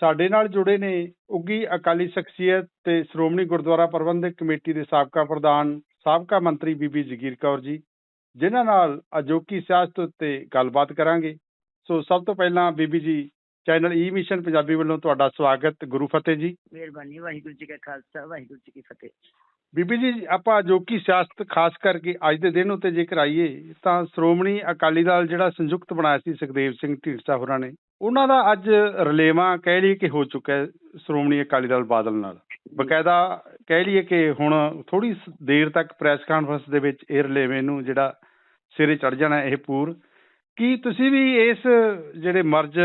ਸਾਡੇ ਨਾਲ ਜੁੜੇ ਨੇ ਉੱਗੀ ਅਕਾਲੀ ਸ਼ਖਸੀਅਤ ਤੇ ਸ਼੍ਰੋਮਣੀ ਗੁਰਦੁਆਰਾ ਪ੍ਰਬੰਧਕ ਕਮੇਟੀ ਦੇ ਸਾਬਕਾ ਪ੍ਰਧਾਨ ਸਾਬਕਾ ਮੰਤਰੀ ਬੀਬੀ ਜਗੀਰ ਕੌਰ ਜੀ ਜਿਨ੍ਹਾਂ ਨਾਲ ਅਜੋਕੀ ਸਿਆਸਤ ਉੱਤੇ ਗੱਲਬਾਤ ਕਰਾਂਗੇ। ਸੋ ਸਭ ਤੋਂ ਪਹਿਲਾਂ ਬੀਬੀ ਜੀ ਚੈਨਲ ਈ ਮਿਸ਼ਨ ਪੰਜਾਬੀ ਵੱਲੋਂ ਤੁਹਾਡਾ ਸਵਾਗਤ ਗੁਰੂ ਫਤਿਹ ਜੀ। ਮਿਹਰਬਾਨੀ ਵਾਹਿਗੁਰੂ ਜੀ ਕਾ ਖਾਲਸਾ ਵਾਹਿਗੁਰੂ ਜੀ ਕੀ ਫਤਿਹ। ਬੀਬੀ ਜੀ ਆਪਾਂ ਅਜੋਕੀ ਸਿਆਸਤ ਖਾਸ ਕਰਕੇ ਅੱਜ ਦੇ ਦਿਨ ਉੱਤੇ ਜੇਕਰ ਆਈਏ ਤਾਂ ਸ਼੍ਰੋਮਣੀ ਅਕਾਲੀ ਦਲ ਜਿਹੜਾ ਸੰਯੁਕਤ ਬਣਾਇਆ ਸੀ ਸੁਖਦੇਵ ਸਿੰਘ ਢੀਂਡਸਾ ਹੋਰਾਂ ਨੇ ਉਹਨਾਂ ਦਾ ਅੱਜ ਰਲੇਵਾਂ ਕਹਿ ਲਈਏ ਕਿ ਹੋ ਚੁੱਕਾ ਹੈ ਸ਼੍ਰੋਮਣੀ ਅਕਾਲੀ ਦਲ ਬਾਦਲ ਨਾਲ। ਬਕਾਇਦਾ ਕਹਿ ਲਈਏ ਕਿ ਹੁਣ ਥੋੜੀ ਦੇਰ ਤੱਕ ਪ੍ਰੈਸ ਕਾਨਫਰੰਸ ਦੇ ਵਿੱਚ ਇਹ ਰਲੇਵੇਂ ਨੂੰ ਜਿਹੜਾ ਸਿਰੇ ਚੜ ਜਾਣਾ ਇਹ ਪੂਰ। ਕੀ ਤੁਸੀਂ ਵੀ ਇਸ ਜਿਹੜੇ ਮਰਜ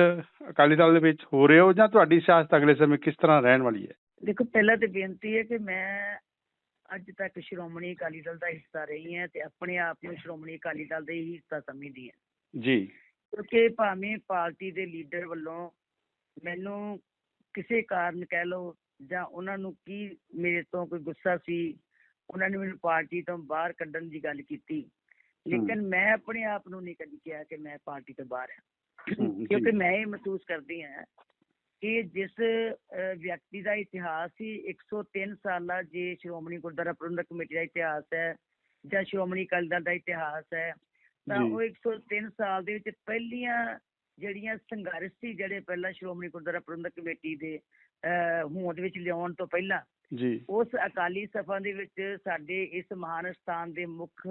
ਅਕਾਲੀ ਦਲ ਦੇ ਵਿੱਚ ਹੋ ਰਹੇ ਹੋ ਜਾਂ ਤੁਹਾਡੀ ਸਿਆਸਤ ਅਗਲੇ ਸਮੇਂ ਕਿਸ ਤਰ੍ਹਾਂ ਰਹਿਣ ਵਾਲੀ ਹੈ? ਦੇਖੋ ਪਹਿਲਾਂ ਤੇ ਬੇਨਤੀ ਹੈ ਕਿ ਮੈਂ ਅੱਜ ਤੱਕ ਸ਼੍ਰੋਮਣੀ ਅਕਾਲੀ ਦਲ ਦਾ ਹਿੱਸਾ ਰਹੀ ਹਾਂ ਤੇ ਆਪਣੇ ਆਪ ਨੂੰ ਸ਼੍ਰੋਮਣੀ ਅਕਾਲੀ ਦਲ ਦਾ ਹੀ ਹਿੱਸਾ ਸਮਝਦੀ ਹਾਂ। ਜੀ। ਕਿਉਂਕਿ ਭਾਵੇਂ ਪਾਰਟੀ ਦੇ ਲੀਡਰ ਵੱਲੋਂ ਮੈਨੂੰ ਕਿਸੇ ਕਾਰਨ ਕਹਿ ਲਓ ਜਾਂ ਉਹਨਾਂ ਨੂੰ ਕੀ ਮੇਰੇ ਤੋਂ ਕੋਈ ਗੁੱਸਾ ਸੀ ਉਹਨਾਂ ਨੇ ਮੈਨੂੰ ਪਾਰਟੀ ਤੋਂ ਬਾਹਰ ਕੱਢਣ ਦੀ ਗੱਲ ਕੀਤੀ। ਲੇਕਿਨ ਮੈਂ ਆਪਣੇ ਆਪ ਨੂੰ ਨਹੀਂ ਕਦੀ ਕਿਹਾ ਕਿ ਮੈਂ ਪਾਰਟੀ ਤੋਂ ਬਾਹਰ ਹਾਂ। ਕਿਉਂਕਿ ਮੈਂ ਇਹ ਮਹਿਸੂਸ ਕਰਦੀ ਹਾਂ ਕਿ ਜਿਸ ਵਿਅਕਤੀ ਦਾ ਇਤਿਹਾਸ ਹੀ 103 ਸਾਲਾ ਜੇ ਸ਼੍ਰੋਮਣੀ ਗੁਰਦੁਆਰਾ ਪ੍ਰਬੰਧਕ ਕਮੇਟੀ ਦਾ ਇਤਿਹਾਸ ਹੈ ਜਾਂ ਸ਼੍ਰੋਮਣੀ ਅਕਾਲੀ ਦਲ ਦਾ ਇਤਿਹਾਸ ਹੈ ਤਾਂ। ਉਹ 103 ਸਾਲ ਦੇ ਵਿੱਚ ਪਹਿਲੀਆਂ ਜਿਹੜੀਆਂ ਸੰਘਰਸ਼ ਸੀ ਜਿਹੜੇ ਪਹਿਲਾਂ ਸ਼੍ਰੋਮਣੀ ਗੁਰਦੁਆਰਾ ਪ੍ਰਬੰਧਕ ਕਮੇਟੀ ਦੇ ਹੋਂਦ ਵਿੱਚ ਲਿਆਉਣ ਤੋਂ ਪਹਿਲਾਂ ਜੀ। ਉਸ ਅਕਾਲੀ ਸਭਾ ਦੇ ਵਿੱਚ ਸਾਡੇ ਇਸ ਮਹਾਨ ਸਥਾਨ ਦੇ ਮੁੱਖ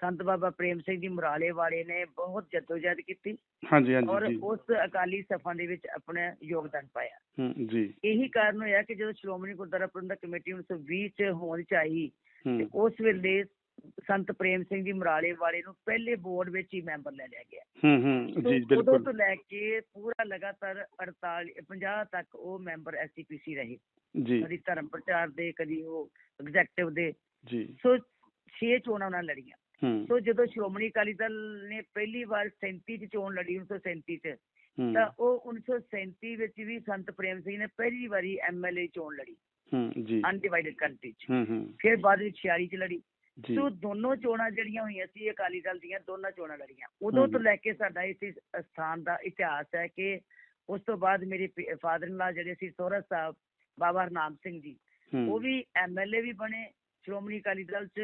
ਸੰਤ ਬਾਬਾ ਪ੍ਰੇਮ ਸਿੰਘ ਜੀ ਮੁਰਾਲੇ ਵਾਲੇ ਨੇ ਬਹੁਤ ਜਦੋਜਹਿਦ ਕੀਤੀ ਹਾਂਜੀ ਔਰ ਹਾਂਜੀ ਜੀ। ਉਸ ਅਕਾਲੀ ਸਭਾ ਦੇ ਵਿੱਚ ਆਪਣਾ ਯੋਗਦਾਨ ਪਾਇਆ। ਜੀ। ਇਹੀ ਕਾਰਨ ਹੋਇਆ ਕਿ ਜਦੋਂ ਸ਼੍ਰੋਮਣੀ ਗੁਰਦੁਆਰਾ ਪ੍ਰਬੰਧਕ ਕਮੇਟੀ 1920 ਚ ਹੋਂਦ ਚ ਆਈ ਤੇ ਉਸ ਵੇਲੇ ਸੰਤ ਪ੍ਰੇਮ ਸਿੰਘ ਜੀ ਮੁਰਾਲੇ ਵਾਲੇ ਨੂੰ ਪਹਿਲੇ ਬੋਰਡ ਵਿੱਚ ਹੀ ਮੈਂਬਰ ਲੈ ਲਿਆ ਗਿਆ। ਹਮ ਹਮ ਜੀ ਉਦੋਂ ਤੋਂ ਲੈ ਕੇ ਪੂਰਾ ਲਗਾਤਾਰ 48 50 ਤੱਕ ਉਹ ਮੈਂਬਰ ਐਸਸੀਪੀਸੀ ਰਹੇ। ਜੀ। ਕਦੀ ਧਰਮ ਪ੍ਰਚਾਰ ਦੇ ਕਦੀ ਉਹ ਐਗਜ਼ੈਕਟਿਵ ਦੇ। ਜੀ। ਸੋ ਛੇ ਚੋਣਾਂ ਉਹਨਾਂ ਲੜੀਆਂ। ਸੋ ਜਦੋਂ ਸ਼੍ਰੋਮਣੀ ਅਕਾਲੀ ਦਲ ਨੇ ਪਹਿਲੀ ਵਾਰ 37 ਚ ਚੋਣ ਲੜੀ 1937 ਚ ਤਾਂ ਉਹ 1937 ਵਿੱਚ ਵੀ ਸੰਤ ਪ੍ਰੇਮ ਸਿੰਘ ਨੇ ਪਹਿਲੀ ਵਾਰੀ ਐਮਐਲਏ ਚੋਣ ਲੜੀ। ਹਮ, ਜੀ। ਅਨਡਿਵਾਈਡਡ ਕੰਟਰੀ ਚ। ਫਿਰ ਬਾਅਦ ਵਿੱਚ 46 ਚ ਲੜੀ। ਸੋ ਦੋਨੋਂ ਚੋਣਾਂ ਜਿਹੜੀਆਂ ਹੋਈਆਂ ਸੀ ਅਕਾਲੀ ਦਲ ਦੀਆਂ ਦੋਨਾਂ ਚੋਣਾਂ ਲੜੀਆਂ। ਉਦੋਂ ਤੋਂ। ਲੈ ਕੇ ਸਾਡਾ ਇਸ ਸਥਾਨ ਦਾ ਇਤਿਹਾਸ ਹੈ ਕਿ ਉਸ ਤੋਂ ਬਾਅਦ ਮੇਰੇ ਫਾਦਰ ਇਨ ਲਾ ਜਿਹੜੇ ਸੀ ਸੋਹਰਾ ਸਾਹਿਬ ਬਾਬਾ ਹਰਨਾਮ ਸਿੰਘ ਜੀ ਉਹ ਵੀ ਐਮਐਲਏ ਵੀ ਬਣੇ ਸ਼੍ਰੋਮਣੀ ਅਕਾਲੀ ਦਲ ਚ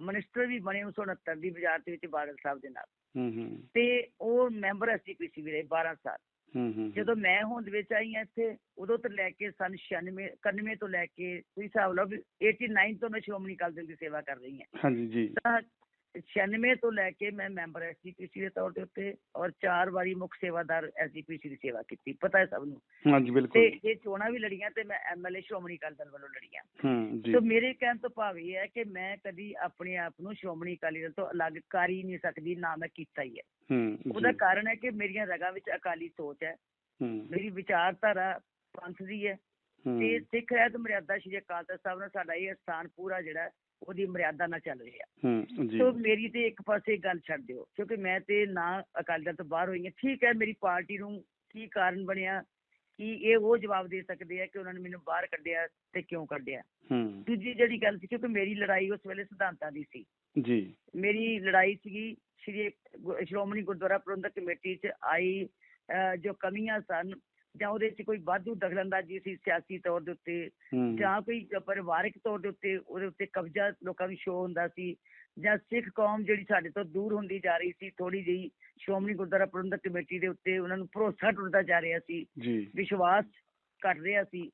ਮਿਨਿਸਟਰ ਵੀ ਬਣੇ 1969 ਦੀ ਬਾਜ਼ਾਰ ਦੇ ਵਿੱਚ ਬਾਦਲ ਸਾਹਿਬ ਦੇ ਨਾਲ। ਤੇ ਉਹ ਮੈਂਬਰ ਐਸਜੀਪੀਸੀ ਵੀ ਰਹੇ 12 ਸਾਲ ਜਦੋਂ ਮੈਂ ਹੋਂਦ ਵਿੱਚ ਆਈ ਹਾਂ ਇੱਥੇ ਉਦੋਂ ਤੋਂ ਲੈ ਕੇ ਸਨ 96 91 ਤੋਂ ਲੈ ਕੇ ਤੁਸੀਂ ਹਿਸਾਬ ਲਓ ਵੀ 89 ਤੋਂ ਮੈਂ ਸ਼੍ਰੋਮਣੀ ਅਕਾਲੀ ਦਲ ਦੀ ਸੇਵਾ ਕਰ ਰਹੀ ਹਾਂ। ਹਾਂਜੀ ਜੀ। ਤਾਂ 96 ਤੋਂ ਲੈ ਕੇ ਮੈਂ ਮੈਂਬਰ ਐਸਜੀਪੀਸੀ ਦੇ ਤੌਰ ਦੇ ਉੱਤੇ ਔਰ ਚਾਰ ਵਾਰੀ ਮੁੱਖ ਸੇਵਾਦਾਰ ਐਸਜੀਪੀਸੀ ਦੀ ਸੇਵਾ ਕੀਤੀ ਪਤਾ ਹੈ ਸਭ ਨੂੰ। ਹਾਂਜੀ ਤੇ ਬਿਲਕੁਲ ਇਹ ਚੋਣਾਂ ਵੀ ਲੜੀਆਂ ਤੇ ਮੈਂ ਐਮਐਲਏ ਸ਼੍ਰੋਮਣੀ ਅਕਾਲੀ ਦਲ ਵੱਲੋਂ ਲੜੀਆਂ। ਹਮ ਜੀ। ਸੋ ਮੇਰੇ ਕਹਿਣ ਤੋਂ ਭਾਵ ਇਹ ਹੈ ਕਿ ਮੈਂ ਕਦੀ ਆਪਣੇ ਆਪ ਨੂੰ ਸ਼੍ਰੋਮਣੀ ਅਕਾਲੀ ਦਲ ਤੋਂ ਅਲੱਗ ਕਰ ਹੀ ਨਹੀਂ ਸਕਦੀ ਨਾ ਮੈਂ ਕੀਤਾ ਹੀ ਹੈ। ਹਮ ਉਹਦਾ ਕਾਰਨ ਹੈ ਕਿ ਮੇਰੀਆਂ ਰਗਾਂ ਵਿੱਚ ਅਕਾਲੀ ਸੋਚ ਹੈ। ਮੇਰੀ ਵਿਚਾਰਧਾਰਾ ਪੰਥ ਦੀ ਹੈ। ਤੇ ਸਿੱਖ ਰਹਿਤ ਮਰਿਆਦਾ ਸ਼੍ਰੀ ਅਕਾਲ ਤਖਤ ਸਾਹਿਬ ਨਾਲ ਸਾਡਾ ਇਹ ਸਥਾਨ ਪੂਰਾ ਜਿਹੜਾ ਹੈ, ਉਹਦੀ ਮਰਿਆਦਾ ਨਾਲ ਚੱਲ ਰਿਹਾ। ਹਮ ਜੀ। ਸੋ ਮੇਰੀ ਤੇ ਇੱਕ ਪਾਸੇ ਗੱਲ ਛੱਡ ਦਿਓ ਕਿਉਂਕਿ ਮੈਂ ਤੇ ਨਾ ਅਕਾਲੀ ਦਲ ਤੋਂ ਬਾਹਰ ਹੋਈ ਹਾਂ। ਠੀਕ ਹੈ ਮੇਰੀ ਪਾਰਟੀ ਨੂੰ ਕੀ ਕਾਰਨ ਬਣਿਆ? ਕਿ ਇਹ ਉਹ ਜਵਾਬ ਦੇ ਸਕਦੇ ਆ ਕਿ ਉਹਨਾਂ ਨੇ ਮੈਨੂੰ ਬਾਹਰ ਕੱਢਿਆ ਤੇ ਕਿਉਂ ਕੱਢਿਆ? ਦੂਜੀ ਜਿਹੜੀ ਗੱਲ ਸੀ ਕਿਉਂਕਿ ਮੇਰੀ ਲੜਾਈ ਉਸ ਵੇਲੇ ਸਿਧਾਂਤਾਂ ਦੀ ਸੀ। ਜੀ। ਮੇਰੀ ਲੜਾਈ ਸੀਗੀ ਸ਼੍ਰੀ ਸ਼੍ਰੋਮਣੀ ਗੁਰਦੁਆਰਾ ਪ੍ਰਬੰਧਕ ਕਮੇਟੀ 'ਚ ਆਈ ਜੋ ਕਮੀਆਂ ਸਨ ਜਾਂ ਉਹਦੇ 'ਚ ਕੋਈ ਵਾਧੂ ਦਖਲਅੰਦਾਜ਼ੀ ਸੀ ਸਿਆਸੀ ਤੌਰ ਦੇ ਉੱਤੇ ਜਾਂ ਕੋਈ ਪਰਿਵਾਰਕ ਤੌਰ ਦੇ ਉੱਤੇ ਉਹਦੇ ਉੱਤੇ ਕਬਜ਼ਾ ਲੋਕਾਂ ਨੂੰ ਸ਼ੋਅ ਹੁੰਦਾ ਸੀ ਜਾਂ ਸਿੱਖ ਕੌਮ ਜਿਹੜੀ ਸਾਡੇ ਤੋਂ ਦੂਰ ਹੁੰਦੀ ਜਾ ਰਹੀ ਸੀ ਥੋੜੀ ਜਿਹੀ ਸ਼੍ਰੋਮਣੀ ਗੁਰਦੁਆਰਾ ਪ੍ਰਬੰਧਕ ਕਮੇਟੀ ਦੇ ਉੱਤੇ ਉਹਨਾਂ ਨੂੰ ਭਰੋਸਾ ਟੁੱਟਦਾ ਜਾ ਰਿਹਾ ਸੀ ਵਿਸ਼ਵਾਸ ਘਟ ਰਿਹਾ ਸੀ।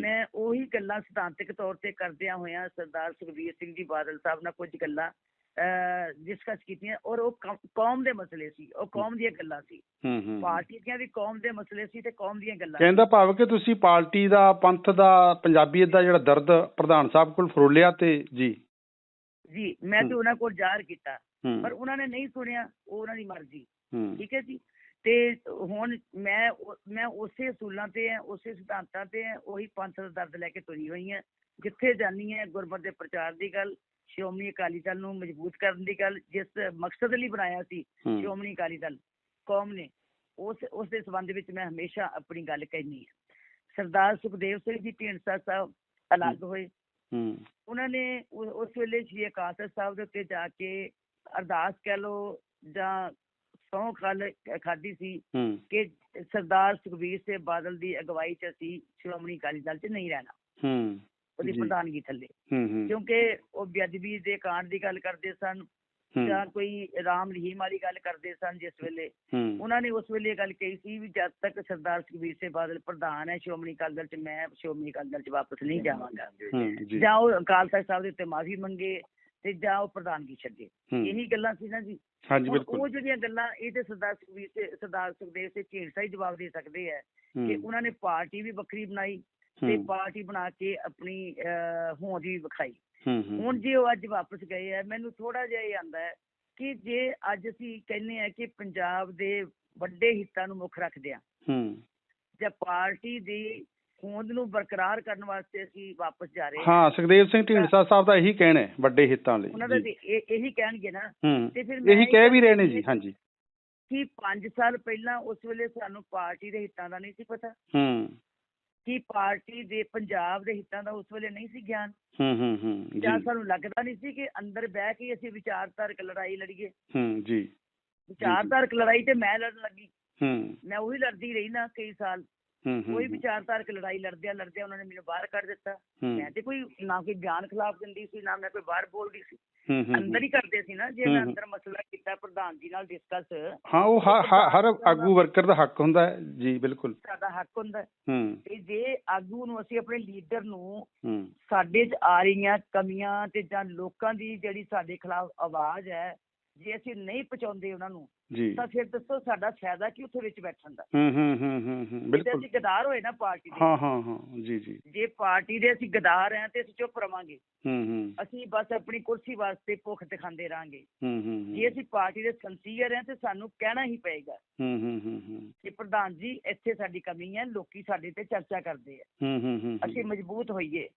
ਮੈਂ ਉਹੀ ਗੱਲਾਂ ਸਿਧਾਂਤਕ ਤੌਰ ਤੇ ਕਰਦਿਆਂ ਹੋਇਆਂ ਸਰਦਾਰ ਸੁਖਬੀਰ ਸਿੰਘ ਜੀ ਬਾਦਲ ਸਾਹਿਬ ਨਾਲ ਕੁਝ ਗੱਲਾਂ ਡਿਸਕਸ ਕੀਤੀਆਂ ਔਰ ਉਹ ਕੌਮ ਦੇ ਮਸਲੇ ਸੀ ਉਹ ਕੌਮ ਦੀਆਂ ਗੱਲਾਂ ਸੀ। ਪਾਰਟੀ ਦੀਆਂ ਵੀ ਕੌਮ ਦੇ ਮਸਲੇ ਸੀ ਤੇ ਕੌਮ ਦੀਆਂ ਗੱਲਾਂ ਕਹਿੰਦਾ ਭਾਵ ਕਿ ਤੁਸੀਂ ਪਾਰਟੀ ਦਾ ਪੰਥ ਦਾ ਪੰਜਾਬੀਅਤ ਦਾ ਜਿਹੜਾ ਦਰਦ ਪ੍ਰਧਾਨ ਸਾਹਿਬ ਕੋਲ ਫਰੋਲਿਆ ਤੇ ਜੀ। ਜੀ ਮੈਂ ਤੇ। ਉਹਨਾਂ ਕੋਲ ਜ਼ਾਹਰ ਕੀਤਾ ਪਰ ਉਹਨਾਂ ਨੇ ਨਹੀਂ ਸੁਣਿਆ ਉਹ ਉਹਨਾਂ ਦੀ ਮਰਜ਼ੀ। ਠੀਕ ਹੈ ਜੀ? ਤੇ ਹੁਣ ਮੈਂ ਮੈਂ ਉਸੇ ਅਸੂਲਾਂ ਤੇ ਆ ਉਸੇ ਸਿਧਾਂਤਾਂ ਤੇ ਆ ਉਹੀ ਪੰਥ ਦਾ ਦਰਦ ਲੈ ਕੇ ਤੁਰੀ ਹੋਈ ਆ ਜਿੱਥੇ ਜਾਨੀ ਹੈ ਗੁਰਮਤਿ ਦੇ ਪ੍ਰਚਾਰ ਦੀ ਗੱਲ ਸ਼੍ਰੋਮਣੀ ਅਕਾਲੀ ਦਲ ਨੂੰ ਮਜ਼ਬੂਤ ਕਰਨ ਦੀ ਗੱਲ ਜਿਸ ਮਕਸਦ ਲਈ ਬਣਾਇਆ ਸੀ ਸ਼੍ਰੋਮਣੀ ਅਕਾਲੀ ਦਲ ਕੌਮ ਨੇ ਉਸ ਉਸ ਦੇ ਸੰਬੰਧ ਵਿੱਚ ਮੈਂ ਹਮੇਸ਼ਾ ਆਪਣੀ ਗੱਲ ਕਹਿਨੀ ਹੈ। ਸਰਦਾਰ ਸੁਖਦੇਵ ਸਿੰਘ ਜੀ ਢੀਂਡਸਾ ਸਾਹਿਬ ਅਲੱਗ ਹੋਏ। ਉਹਨਾਂ ਨੇ ਉਸ ਵੇਲੇ ਸ਼੍ਰੀ ਅਕਾਲ ਤਖਤ ਸਾਹਿਬ ਦੇ ਉੱਤੇ ਜਾ ਕੇ ਅਰਦਾਸ ਕਹਿ ਲਓ ਜਾਂ ਸਹੁੰ ਖਲ ਖਾਦੀ ਸੀ ਕਿ ਸਰਦਾਰ ਸੁਖਬੀਰ ਸਿੰਘ ਬਾਦਲ ਦੀ ਅਗਵਾਈ 'ਚ ਅਸੀਂ ਸ਼੍ਰੋਮਣੀ ਅਕਾਲੀ ਦਲ 'ਚ ਨਹੀਂ ਰਹਿਣਾ। ਹੂੰ। ਉਹਦੀ। ਪ੍ਰਧਾਨਗੀ ਥੱਲੇ। ਕਿਉਂਕਿ ਉਹ ਬੇਅਦਬੀ ਦੇ ਕਾਂਡ ਦੀ ਗੱਲ ਕਰਦੇ ਸਨ ਜਾਂ ਕੋਈ ਰਾਮ ਰਹੀਮ ਵਾਲੀ ਗੱਲ ਕਰਦੇ ਸਨ ਜਿਸ ਵੇਲੇ। ਉਹਨਾਂ ਨੇ ਉਸ ਵੇਲੇ ਗੱਲ ਕਹੀ ਸੀ ਵੀ ਜਦ ਤੱਕ ਸਰਦਾਰ ਸੁਖਬੀਰ ਸਿੰਘ ਬਾਦਲ ਪ੍ਰਧਾਨ ਹੈ ਸ਼੍ਰੋਮਣੀ ਅਕਾਲੀ ਦਲ 'ਚ ਮੈਂ ਸ਼੍ਰੋਮਣੀ ਅਕਾਲੀ ਦਲ 'ਚ ਵਾਪਸ ਨਹੀਂ ਜਾਵਾਂਗਾ। ਜੀ। ਉਹ ਅਕਾਲ ਤਖਤ ਸਾਹਿਬ ਦੇ ਉੱਤੇ ਮਾਫੀ ਮੰਗੇ ਤੇ ਜਾਂ ਉਹ ਪ੍ਰਧਾਨਗੀ ਛੱਡੇ। ਇਹੀ ਗੱਲਾਂ ਸੀ ਨਾ ਜੀ। ਹਾਂਜੀ ਬਿਲਕੁਲ। ਉਹ ਜਿਹੜੀਆਂ ਗੱਲਾਂ ਇਹ ਤੇ ਸਰਦਾਰ ਸੁਖਬੀਰ ਸਿੰਘ ਸਰਦਾਰ ਸੁਖਦੇਵ ਸਿੰਘ ਢੀਂਡਸਾ ਹੀ ਜਵਾਬ ਦੇ ਸਕਦੇ ਹੈ। ਕਿ ਉਹਨਾਂ ਨੇ ਪਾਰਟੀ ਵੀ ਵੱਖਰੀ ਬਣਾਈ ਤੇ ਪਾਰਟੀ ਬਣਾ ਕੇ ਆਪਣੀ ਹੋਂਦ ਵੀ ਵਿਖਾਈ। ਹੁਣ ਜੇ ਉਹ ਅੱਜ ਵਾਪਸ ਗਏ ਆ ਮੈਨੂੰ ਥੋੜਾ ਜਿਹਾ ਇਹ ਆਂਦਾ ਹੈ ਕਿ ਜੇ ਅੱਜ ਅਸੀਂ ਕਹਿੰਦੇ ਆ ਕਿ ਪੰਜਾਬ ਦੇ ਵੱਡੇ ਹਿੱਤਾਂ ਨੂੰ ਮੁੱਖ ਰੱਖਦੇ ਆ ਹੂੰ। ਜਾਂ ਪਾਰਟੀ ਦੀ ਹੋਂਦ ਨੂੰ ਬਰਕਰਾਰ ਕਰਨ ਵਾਸਤੇ ਅਸੀਂ ਵਾਪਸ ਜਾ ਰਹੇ ਹਾਂ। ਹਾਂ ਸੁਖਦੇਵ ਸਿੰਘ ਢੀਂਡਸਾ ਸਾਹਿਬ ਦਾ ਇਹੀ ਕਹਿਣਾ ਹੈ ਵੱਡੇ ਹਿੱਤਾਂ ਲਈ। ਉਹਨਾਂ ਦਾ ਇਹ- ਇਹੀ ਕਹਿਣਗੇ ਨਾ। ਤੇ ਫਿਰ ਮੈਂ ਇਹੀ ਕਹਿ ਵੀ ਰਹੇ ਨੇ ਜੀ ਹਾਂਜੀ। ਕਿ 5 ਸਾਲ ਪਹਿਲਾਂ ਉਸ ਵੇਲੇ ਸਾਨੂੰ ਪਾਰਟੀ ਦੇ ਹਿੱਤਾਂ ਦਾ ਨਹੀਂ ਸੀ ਪਤਾ। ਹੂੰ। ਕਿ ਪਾਰਟੀ ਦੇ ਪੰਜਾਬ ਦੇ ਹਿੱਤਾਂ ਦਾ ਉਸ ਵੇਲੇ ਨਹੀਂ ਸੀ ਗਿਆਨ। ਹੂੰ ਹੂੰ ਹੂੰ ਜਾਂ। ਸਾਨੂੰ ਲੱਗਦਾ ਨਹੀਂ ਸੀ ਕਿ ਅੰਦਰ ਬਹਿ ਕੇ ਅਸੀਂ ਵਿਚਾਰਧਾਰਕ ਲੜਾਈ ਲੜੀਏ। ਹੂੰ ਜੀ। ਵਿਚਾਰਧਾਰਕ ਲੜਾਈ ਤੇ ਮੈਂ ਲੜਨ ਲੱਗੀ। ਹੂੰ। ਮੈਂ ਉਹੀ ਲੜਦੀ ਰਹੀ ਨਾ ਕਈ ਸਾਲ। ਕੋਈ ਵਿਚਾਰਧਾਰਕ ਲੜਾਈ ਲੜਦਿਆਂ ਲੜਦਿਆਂ ਉਹਨਾਂ ਨੇ ਮੈਨੂੰ ਬਾਹਰ ਕੱਢ ਦਿੱਤਾ। ਮੈਂ ਤੇ ਕੋਈ ਨਾ ਕੋਈ ਬਿਆਨ ਖਿਲਾਫ ਦਿੰਦੀ ਸੀ ਨਾ ਮੈਂ ਕੋਈ ਬਾਹਰ ਬੋਲਦੀ ਸੀ। ਅੰਦਰ ਹੀ ਕਰਦੇ ਸੀ ਨਾ ਜੇ ਮੈਂ। ਅੰਦਰ ਮਸਲਾ ਕੀਤਾ ਪ੍ਰਧਾਨ ਜੀ ਨਾਲ ਡਿਸਕਸ ਹਾਂ ਉਹ ਹਰ ਆਗੂ ਵਰਕਰ ਦਾ ਹੱਕ ਹੁੰਦਾ ਹੈ। ਜੀ ਬਿਲਕੁਲ। ਸਾਡਾ ਹੱਕ ਹੁੰਦਾ ਤੇ ਜੇ ਆਗੂ ਨੂੰ ਅਸੀਂ ਆਪਣੇ ਲੀਡਰ ਨੂੰ ਸਾਡੇ 'ਚ ਆ ਰਹੀਆਂ ਕਮੀਆਂ ਤੇ ਜਾਂ ਲੋਕਾਂ ਦੀ ਜਿਹੜੀ ਸਾਡੇ ਖਿਲਾਫ ਆਵਾਜ਼ ਹੈ ਜੇ ਅਸੀਂ ਨਹੀਂ ਪਹੁੰਚਾਉਂਦੇ ਉਹਨਾਂ ਨੂੰ ਜੀ। ਤਾਂ ਫਿਰ ਦੱਸੋ ਸਾਡਾ ਫਾਇਦਾ ਕੀ ਉੱਥੇ ਵਿੱਚ ਬੈਠਣ ਦਾ? ਹੂੰ ਹੂੰ ਹੂੰ ਹੂੰ ਹੂੰ ਜੇ ਬਿਲਕੁਲ। ਅਸੀਂ ਗਦਾਰ ਹੋਏ ਨਾ ਪਾਰਟੀ ਦੇ। ਹਾਂ ਹਾਂ ਹਾਂ ਜੀ ਜੀ। ਜੇ ਪਾਰਟੀ ਦੇ ਅਸੀਂ ਗਦਾਰ ਹਾਂ ਤੇ ਅਸੀਂ ਚੁੱਪ ਰਵਾਂਗੇ। ਹੂੰ ਹੂੰ। ਅਸੀਂ ਬਸ ਆਪਣੀ ਕੁਰਸੀ ਵਾਸਤੇ ਭੁੱਖ ਦਿਖਾਉਂਦੇ ਰਾਂਗੇ ਹੂੰ ਹੂੰ ਹੂੰ। ਜੇ ਅਸੀਂ ਪਾਰਟੀ ਦੇ ਸੰਸੀਅਰ ਹਾਂ ਤੇ ਸਾਨੂੰ ਕਹਿਣਾ ਹੀ ਪਏਗਾ ਹੂੰ ਹੂੰ ਹੂੰ ਹੂੰ। ਕਿ ਪ੍ਰਧਾਨ ਜੀ ਇੱਥੇ ਸਾਡੀ ਕਮੀ ਹੈ ਲੋਕੀ ਸਾਡੇ ਤੇ ਚਰਚਾ ਕਰਦੇ ਆ। ਹੂੰ ਹੂੰ ਹੂੰ ਅਸੀਂ ਮਜ਼ਬੂਤ ਹੋਈਏ।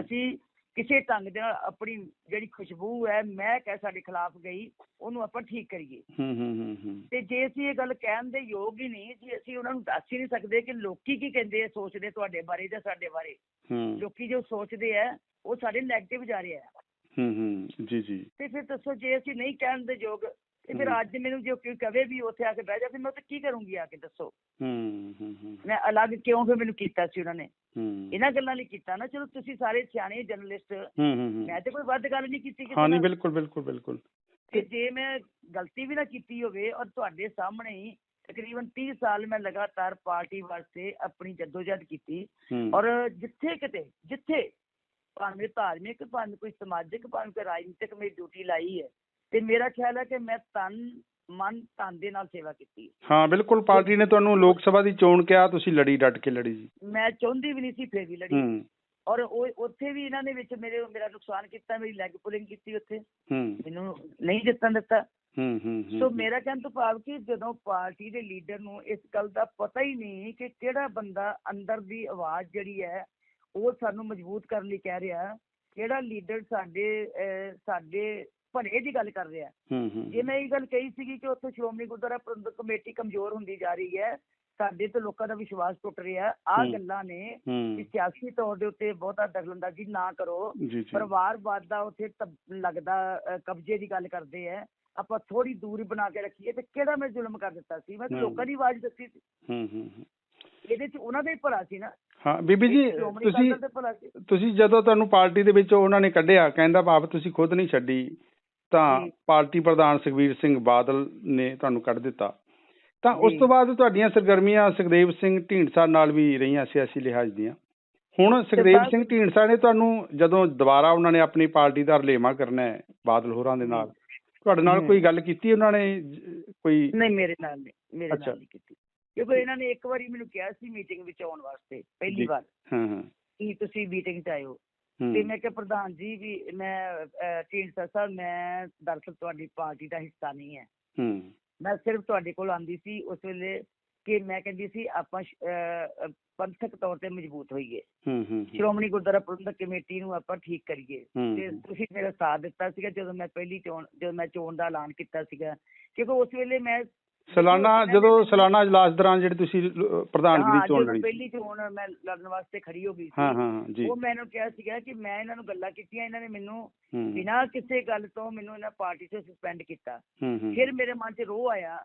ਅਸੀਂ ਕਿਸੇ ਢੰਗ ਦੇ ਨਾਲ ਆਪਣੀ ਜਿਹੜੀ ਖੁਸ਼ਬੂ ਹੈ ਮੈਂ ਕਹਿ ਸਾਡੇ ਖਿਲਾਫ ਗਈ ਉਹਨੂੰ ਆਪਾਂ ਠੀਕ ਕਰੀਏ। ਹੂੰ ਹੂੰ ਹੂੰ ਹੂੰ। ਤੇ ਜੇ ਅਸੀਂ ਇਹ ਗੱਲ ਕਹਿਣ ਦੇ ਯੋਗ ਹੀ ਨਹੀਂ ਜੀ ਅਸੀਂ ਉਹਨਾਂ ਨੂੰ ਦੱਸ ਹੀ ਨਹੀਂ ਸਕਦੇ ਕਿ ਲੋਕੀ ਕੀ ਕਹਿੰਦੇ ਆ ਸੋਚਦੇ ਤੁਹਾਡੇ ਬਾਰੇ ਜਾਂ ਸਾਡੇ ਬਾਰੇ। ਹੂੰ। ਲੋਕੀ ਜੋ ਸੋਚਦੇ ਆ ਉਹ ਸਾਡੇ ਨੈਗੇਟਿਵ ਜਾ ਰਿਹਾ ਹੈ। ਹੂੰ ਹੂੰ। ਜੀ ਜੀ। ਤੇ ਫਿਰ ਦੱਸੋ ਜੇ ਅਸੀਂ ਨਹੀਂ ਕਹਿਣ ਦੇ ਯੋਗ ਤੇ ਫਿਰ। ਅੱਜ ਮੈਨੂੰ ਜੇ ਕੋਈ ਕਵੇ ਵੀ ਉੱਥੇ ਆ ਕੇ ਬਹਿ ਜਾ ਫਿਰ ਮੈਂ ਉੱਥੇ ਕੀ ਕਰੂੰਗੀ ਆ ਕੇ ਦੱਸੋ? ਹੂੰ ਹੂੰ ਹੂੰ। ਮੈਂ ਅਲੱਗ ਕਿਉਂ ਫਿਰ ਮੈਨੂੰ ਕੀਤਾ ਸੀ ਉਹਨਾਂ ਨੇ? ਹੂੰ। ਇਹਨਾਂ ਗੱਲਾਂ ਲਈ ਕੀਤਾ ਨਾ ਚਲੋ ਤੁਸੀਂ ਸਾਰੇ ਸਿਆਣੇ ਜਰਨਲਿਸਟ। ਹੂੰ ਹੂੰ ਹੂੰ। ਮੈਂ ਤੇ ਕੋਈ ਵੱਧ ਗੱਲ ਨਹੀਂ ਕੀਤੀ ਕਿਸੇ ਹਾਂ ਨਹੀਂ। ਬਿਲਕੁਲ ਬਿਲਕੁਲ ਬਿਲਕੁਲ। ਤੇ ਜੇ ਮੈਂ ਗਲਤੀ ਵੀ ਨਾ ਕੀਤੀ ਹੋਵੇ ਔਰ ਤੁਹਾਡੇ ਸਾਹਮਣੇ ਹੀ ਤਕਰੀਬਨ 30 ਸਾਲ ਮੈਂ ਲਗਾਤਾਰ ਪਾਰਟੀ ਵਾਸਤੇ ਆਪਣੀ ਜਦੋਜਹਿਦ ਕੀਤੀ ਔਰ ਜਿੱਥੇ ਕਿਤੇ ਜਿੱਥੇ ਭਾਵੇਂ ਧਾਰਮਿਕ ਭਾਵੇਂ ਕੋਈ ਸਮਾਜਿਕ ਭਾਵੇਂ ਕੋਈ ਰਾਜਨੀਤਿਕ ਮੇਰੀ ਡਿਊਟੀ ਲਾਈ ਹੈ ਤੇ ਮੇਰਾ ਖਿਆਲ ਹੈ ਕਿ ਮੈਂ ਤਨ ਮਨ ਧਨ ਦੇ ਨਾਲ ਸੇਵਾ ਕੀਤੀ ਹਾਂ। ਬਿਲਕੁਲ ਪਾਰਟੀ ਨੇ ਤੁਹਾਨੂੰ ਲੋਕ ਸਭਾ ਦੀ ਚੋਣ ਕਿਹਾ ਤੁਸੀਂ ਲੜੀ ਡਟ ਕੇ ਲੜੀ ਜੀ। ਮੈਂ ਚਾਹੁੰਦੀ ਵੀ ਨਹੀਂ ਸੀ ਫੇਰ ਵੀ ਲੜੀ। ਹੂੰ। ਔਰ ਉਹ ਉੱਥੇ ਵੀ ਇਹਨਾਂ ਨੇ ਵਿੱਚ ਮੇਰੇ ਮੇਰਾ ਨੁਕਸਾਨ ਕੀਤਾ ਮੇਰੀ ਲੈਗ ਪੁਲਿੰਗ ਕੀਤੀ ਉੱਥੇ। ਮੈਨੂੰ ਨਹੀਂ ਜਿੱਤਣ ਦਿੱਤਾ। ਹੂੰ ਹੂੰ ਸੋ। ਮੇਰਾ ਕਹਿਣ ਤੋਂ ਭਾਵ ਕਿ ਜਦੋਂ ਪਾਰਟੀ ਦੇ ਲੀਡਰ ਨੂੰ ਇਸ ਗੱਲ ਦਾ ਪਤਾ ਹੀ ਨਹੀਂ ਕਿ ਕਿਹੜਾ ਬੰਦਾ ਅੰਦਰ ਦੀ ਆਵਾਜ਼ ਜਿਹੜੀ ਹੈ ਉਹ ਸਾਨੂੰ ਮਜ਼ਬੂਤ ਕਰਨ ਲਈ ਕਹਿ ਰਿਹਾ ਕਿਹੜਾ ਲੀਡਰ ਸਾਡੇ ਸਾਡੇ ਭਲੇ ਦੀ ਗੱਲ ਕਰ ਰਿਹਾ ਜੇ ਮੈਂ ਇਹ ਗੱਲ ਕਹੀ ਸੀਗੀ ਕਿ ਉੱਥੇ ਸ਼੍ਰੋਮਣੀ ਗੁਰਦੁਆਰਾ ਪ੍ਰਬੰਧਕ ਕਮੇਟੀ ਕਮਜ਼ੋਰ ਹੁੰਦੀ ਜਾ ਰਹੀ ਹੈ ਸਾਡੇ ਤੇ ਲੋਕਾਂ ਦਾ ਵਿਸ਼ਵਾਸ ਟੁੱਟ ਰਿਹਾ ਆ। ਗੱਲਾਂ ਨੇ ਕਿ ਸਿਆਸੀ ਤੌਰ ਦੇ ਉੱਤੇ ਬਹੁਤਾ ਦਖਲਅੰਦਾਜ਼ੀ ਨਾ ਕਰੋ। ਪਰਿਵਾਰਵਾਦ ਦਾ ਉੱਥੇ ਲੱਗਦਾ ਕਬਜ਼ੇ ਦੀ ਗੱਲ ਕਰਦੇ ਆ। ਆਪਾਂ ਥੋੜੀ ਦੂਰੀ ਬਣਾ ਕੇ ਰੱਖੀਏ ਤੇ ਕਿਹੜਾ ਮੈਂ ਜ਼ੁਲਮ ਕਰ ਦਿੱਤਾ ਸੀ? ਮੈਂ। ਲੋਕਾਂ ਦੀ ਆਵਾਜ਼ ਦਿੱਤੀ ਸੀ। ਹੂੰ ਹੂੰ ਹੂੰ। ਇਹਦੇ 'ਚ ਉਹਨਾਂ ਦਾ ਹੀ ਭਲਾ ਸੀ ਨਾ। ਹਾਂ ਬੀਬੀ ਜੀ ਤੁਸੀਂ ਤੁਸੀਂ ਜਦੋਂ ਤੁਹਾਨੂੰ ਪਾਰਟੀ ਦੇ ਵਿੱਚ ਉਹਨਾਂ ਨੇ ਕੱਢਿਆ ਕਹਿੰਦਾ ਭਾਵ ਤੁਸੀਂ ਖੁਦ ਨਹੀਂ ਛੱਡੀ। ਤਾਂ। ਪਾਰਟੀ ਪ੍ਰਧਾਨ ਸੁਖਬੀਰ ਸਿੰਘ ਬਾਦਲ ਨੇ ਤੁਹਾਨੂੰ ਕੱਢ ਦਿੱਤਾ ਤਾਂ ਉਸ। ਤੋਂ ਬਾਅਦ ਤੁਹਾਡੀਆਂ ਸਰਗਰਮੀਆਂ ਸੁਖਦੇਵ ਸਿੰਘ ਢੀਂਡਸਾ ਨਾਲ ਵੀ ਰਹੀਆਂ ਸਿਆਸੀ ਲਿਹਾਜ਼ ਦੀਆਂ ਹੁਣ ਸੁਖਦੇਵ ਸਿੰਘ ਢੀਂਡਸਾ ਨੇ ਤੁਹਾਨੂੰ ਜਦੋਂ ਦੁਬਾਰਾ ਉਹਨਾਂ ਨੇ ਆਪਣੀ ਪਾਰਟੀ ਦਾ ਰਲੇਵਾ ਕਰਨਾ ਹੈ ਬਾਦਲ ਹੋਰਾਂ ਦੇ ਨਾਲ ਤੁਹਾਡੇ ਨਾਲ। ਕੋਈ ਗੱਲ ਕੀਤੀ ਉਹਨਾਂ ਨੇ ਕੋਈ ਨਹੀਂ ਮੇਰੇ ਨਾਲ ਨਹੀਂ ਮੇਰੇ। ਨਾਲ ਨਹੀਂ ਕੀਤੀ ਕਿਉਂਕਿ ਇਹਨਾਂ ਨੇ ਇੱਕ ਵਾਰੀ ਮੈਨੂੰ ਕਿਹਾ ਸੀ ਮੀਟਿੰਗ ਵਿੱਚ ਆਉਣ ਵਾਸਤੇ ਪਹਿਲੀ। ਵਾਰ ਹਾਂ ਹਾਂ ਕਿ ਤੁਸੀਂ ਮੀਟਿੰਗ 'ਚ ਆਇਓ ਤੇ ਮੈਂ ਕਿਹਾ ਪ੍ਰਧਾਨ ਜੀ ਵੀ ਮੈਂ ਢੀਂਡਸਾ ਸਾਹਿਬ ਮੈਂ ਦਰਅਸਲ ਤੁਹਾਡੀ ਪਾਰਟੀ ਦਾ ਹਿੱਸਾ ਨਹੀਂ ਹੈ। ਮੈਂ ਸਿਰਫ ਤੁਹਾਡੇ ਕੋਲ ਆਂਦੀ ਸੀ ਉਸ ਵੇਲੇ ਕਿ ਮੈਂ ਕਹਿੰਦੀ ਸੀ ਆਪਾਂ ਪੰਥਕ ਤੌਰ ਤੇ ਮਜ਼ਬੂਤ ਹੋਈਏ। ਸ਼੍ਰੋਮਣੀ ਗੁਰਦੁਆਰਾ ਪ੍ਰਬੰਧਕ ਕਮੇਟੀ ਨੂੰ ਆਪਾਂ ਠੀਕ ਕਰੀਏ। ਤੇ ਤੁਸੀਂ ਮੇਰਾ ਸਾਥ ਦਿੱਤਾ ਸੀਗਾ ਜਦੋਂ ਮੈਂ ਪਹਿਲੀ ਚੋਣ ਜਦੋਂ ਮੈਂ ਚੋਣ ਦਾ ਐਲਾਨ ਕੀਤਾ ਸੀਗਾ। ਕਿਉਂਕਿ ਉਸ ਵੇਲੇ ਮੈਂ ਸਾਲਾਨਾ ਜਦੋਂ ਸਾਲਾਨਾ ਇਜਲਾਸ ਦੌਰਾਨ ਜਿਹੜੇ ਤੁਸੀਂ ਲ- ਪ੍ਰਧਾਨਗੀ ਹਾਂ, ਚੋਣ ਜਦੋਂ ਲੜੀ ਸੀ। ਪਹਿਲੀ ਚੋਣ ਮੈਂ ਲੜਨ ਵਾਸਤੇ ਖੜੀ ਹੋ ਗਈ ਹਾਂ ਸੀ। ਹਾਂ ਹਾਂ, ਜੀ। ਉਹ ਮੈਨੂੰ ਕਿਹਾ ਸੀਗਾ ਕਿ ਮੈਂ ਇਹਨਾਂ ਨੂੰ ਗੱਲਾਂ ਕੀਤੀਆਂ ਇਹਨਾਂ ਨੇ ਮੈਨੂੰ ਬਿਨਾਂ ਕਿਸੇ ਗੱਲ ਤੋਂ ਮੈਨੂੰ ਇਹਨਾਂ ਪਾਰਟੀ ਤੋਂ ਸਸਪੈਂਡ ਕੀਤਾ। ਫਿਰ ਮੇਰੇ ਮਨ 'ਚ ਰੋਹ ਆਇਆ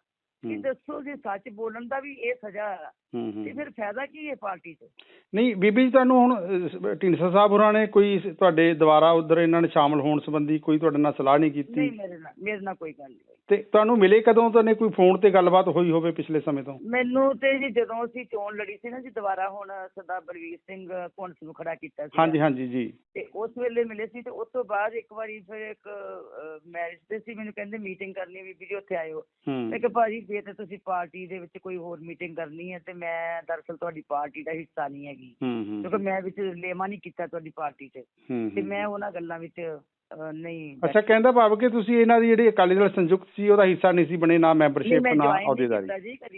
ਕਿ ਹੂੰ। ਦੱਸੋ ਜੇ ਸੱਚ ਬੋਲਣ ਦਾ ਵੀ ਇਹ ਸਜ਼ਾ ਆ, ਹੂੰ ਤੇ ਹੂੰ ਫਿਰ ਫਾਇਦਾ ਕੀ ਹੈ ਪਾਰਟੀ 'ਚ? ਨਹੀਂ ਬੀਬੀ ਜੀ ਤੁਹਾਨੂੰ ਹੁਣ ਅਹ, ਢੀਂਡਸਾ ਸਾਹਿਬ ਹੋਰਾਂ ਨੇ ਕੋਈ ਸ- ਤੁਹਾਡੇ ਦੁਬਾਰਾ ਉਧਰ ਇਹਨਾਂ ਨੇ ਸ਼ਾਮਲ ਹੋਣ ਸੰਬੰਧੀ ਕੋਈ ਤੁਹਾਡੇ ਨਾਲ ਸਲਾਹ ਨਹੀਂ ਕੀਤੀ? ਨਹੀਂ ਮੇਰੇ ਨਾਲ ਮੇਰੇ ਨਾਲ ਕੋਈ ਗੱਲ ਨਹੀਂ ਹੋਈ। ਤੇ ਤੁਹਾਨੂੰ ਮਿਲੇ ਕਦੋਂ? ਤੋਂ ਨੇ ਕੋਈ ਫੋਨ ਤੇ ਗੱਲਬਾਤ ਹੋਈ ਹੋਵੇ ਪਿਛਲੇ ਸਮੇਂ ਤੋਂ? ਮੈਨੂੰ ਤੇ ਜੀ ਜਦੋਂ ਅਸੀਂ ਚੋਣ ਲੜੀ ਸੀ ਨਾ ਜੀ ਦੁਬਾਰਾ ਹੁਣ ਸਰਦਾਰ ਬਲਵੀਰ ਸਿੰਘ ਘੁੰਸ ਨੂੰ ਖੜਾ ਕੀਤਾ ਸੀ ਹਾਂਜੀ ਹਾਂਜੀ ਜੀ। ਤੇ ਉਸ ਵੇਲੇ ਮਿਲੇ ਸੀ ਤੇ ਉਸ ਤੋਂ ਬਾਅਦ ਇੱਕ ਵਾਰੀ ਫਿਰ ਇੱਕ ਮੈਰਿਜ ਤੇ ਸੀ। ਮੈਨੂੰ ਕਹਿੰਦੇ ਮੀਟਿੰਗ ਕਰਨੀ ਵੀ ਵੀਡੀਓ ਉੱਥੇ ਆਇਓ। ਮੈਂ ਕਿਹਾ ਭਾਜੀ ਜੇ ਤੇ ਤੁਸੀਂ ਪਾਰਟੀ ਦੇ ਵਿੱਚ ਕੋਈ ਹੋਰ ਮੀਟਿੰਗ ਕਰਨੀ ਹੈ ਤੇ ਮੈਂ ਦਰਅਸਲ ਤੁਹਾਡੀ ਪਾਰਟੀ ਦਾ ਹਿੱਸਾ ਨਹੀਂ ਹੈਗੀ। ਕਿਉਂਕਿ ਮੈਂ ਵਿੱਚ ਲੇਮਾ ਨਹੀਂ ਕੀਤਾ ਤੁਹਾਡੀ ਪਾਰਟੀ 'ਚ। ਤੇ। ਮੈਂ ਉਹਨਾਂ ਗੱਲਾਂ ਵਿੱਚ ਨਹੀਂ ਅੱਛਾ ਕਹਿੰਦਾ ਭਾਵ ਕਿ ਤੁਸੀਂ ਇਹਨਾਂ ਦੀ ਜਿਹੜੀ ਅਕਾਲੀ ਦਲ ਸੰਯੁਕਤ ਸੀ ਉਹਦਾ ਹਿੱਸਾ ਨਹੀਂ ਸੀ ਬਣੇ ਨਾ ਮੈਂਬਰਸ਼ਿਪ ਮੈਂ ਨਾ ਅਹੁਦੇਦਾਰੀ।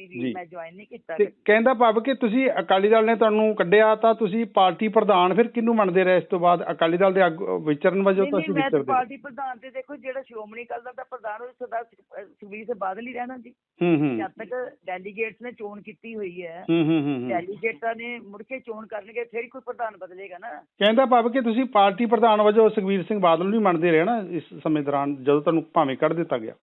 ਜੀ ਮੈਂ ਜੁਆਇਨ ਨਹੀਂ ਕੀਤਾ ਤੇ ਕਹਿੰਦਾ ਭਾਵ ਕਿ ਤੁਸੀਂ ਅਕਾਲੀ ਦਲ ਨੇ ਤੁਹਾਨੂੰ ਕੱਢਿਆ ਤਾਂ ਤੁਸੀਂ ਪਾਰਟੀ ਪ੍ਰਧਾਨ ਫਿਰ ਕਿਹਨੂੰ ਮੰਨਦੇ ਰਹੇ ਇਸ ਤੋਂ ਬਾਅਦ? ਅਕਾਲੀ ਦਲ ਦੇ ਵਿਚਰਨ ਵਜੋਂ ਤੁਸੀਂ ਮੈਂ ਵਿਚਰਦੇ ਪਾਰਟੀ ਪ੍ਰਧਾਨ ਤੇ ਦੇਖੋ ਜਿਹੜਾ ਸ਼੍ਰੋਮਣੀ ਅਕਾਲੀ ਦਲ ਦਾ ਪ੍ਰਧਾਨ ਉਹ ਸਰਦਾਰ ਸੁਖਬੀਰ ਸਿੰਘ ਬਾਦਲ ਹੀ ਰਹਿਣਾ ਜੀ। ਹੂੰ ਹੂੰ। ਜਦ ਤੱਕ ਡੈਲੀਗੇਟਸ ਨੇ ਚੋਣ ਕੀਤੀ ਹੋਈ ਹੈ ਹੂੰ ਹੂੰ ਹੂੰ ਹੂੰ। ਡੈਲੀਗੇਟਾਂ ਨੇ ਮੁੜ ਕੇ ਚੋਣ ਕਰਨਗੇ ਫਿਰ ਹੀ ਕੋਈ ਪ੍ਰਧਾਨ ਬਦਲੇਗਾ ਨਾ। ਕਹਿੰਦਾ ਭਾਵ ਕਿ ਤੁਸੀਂ ਪਾਰਟੀ ਪ੍ਰਧਾਨ ਵਜੋਂ ਸੁਖਬੀਰ ਸਿੰਘ ਬਾਦਲ ਨੂੰ ਮੰਨਦੇ ਰਹੇ ਨਾ ਇਸ ਸਮੇਂ ਦੌਰਾਨ ਜਦੋਂ ਤੁਹਾਨੂੰ ਭਾਵੇਂ ਕੱਢ ਦਿੱਤਾ ਗਿਆ।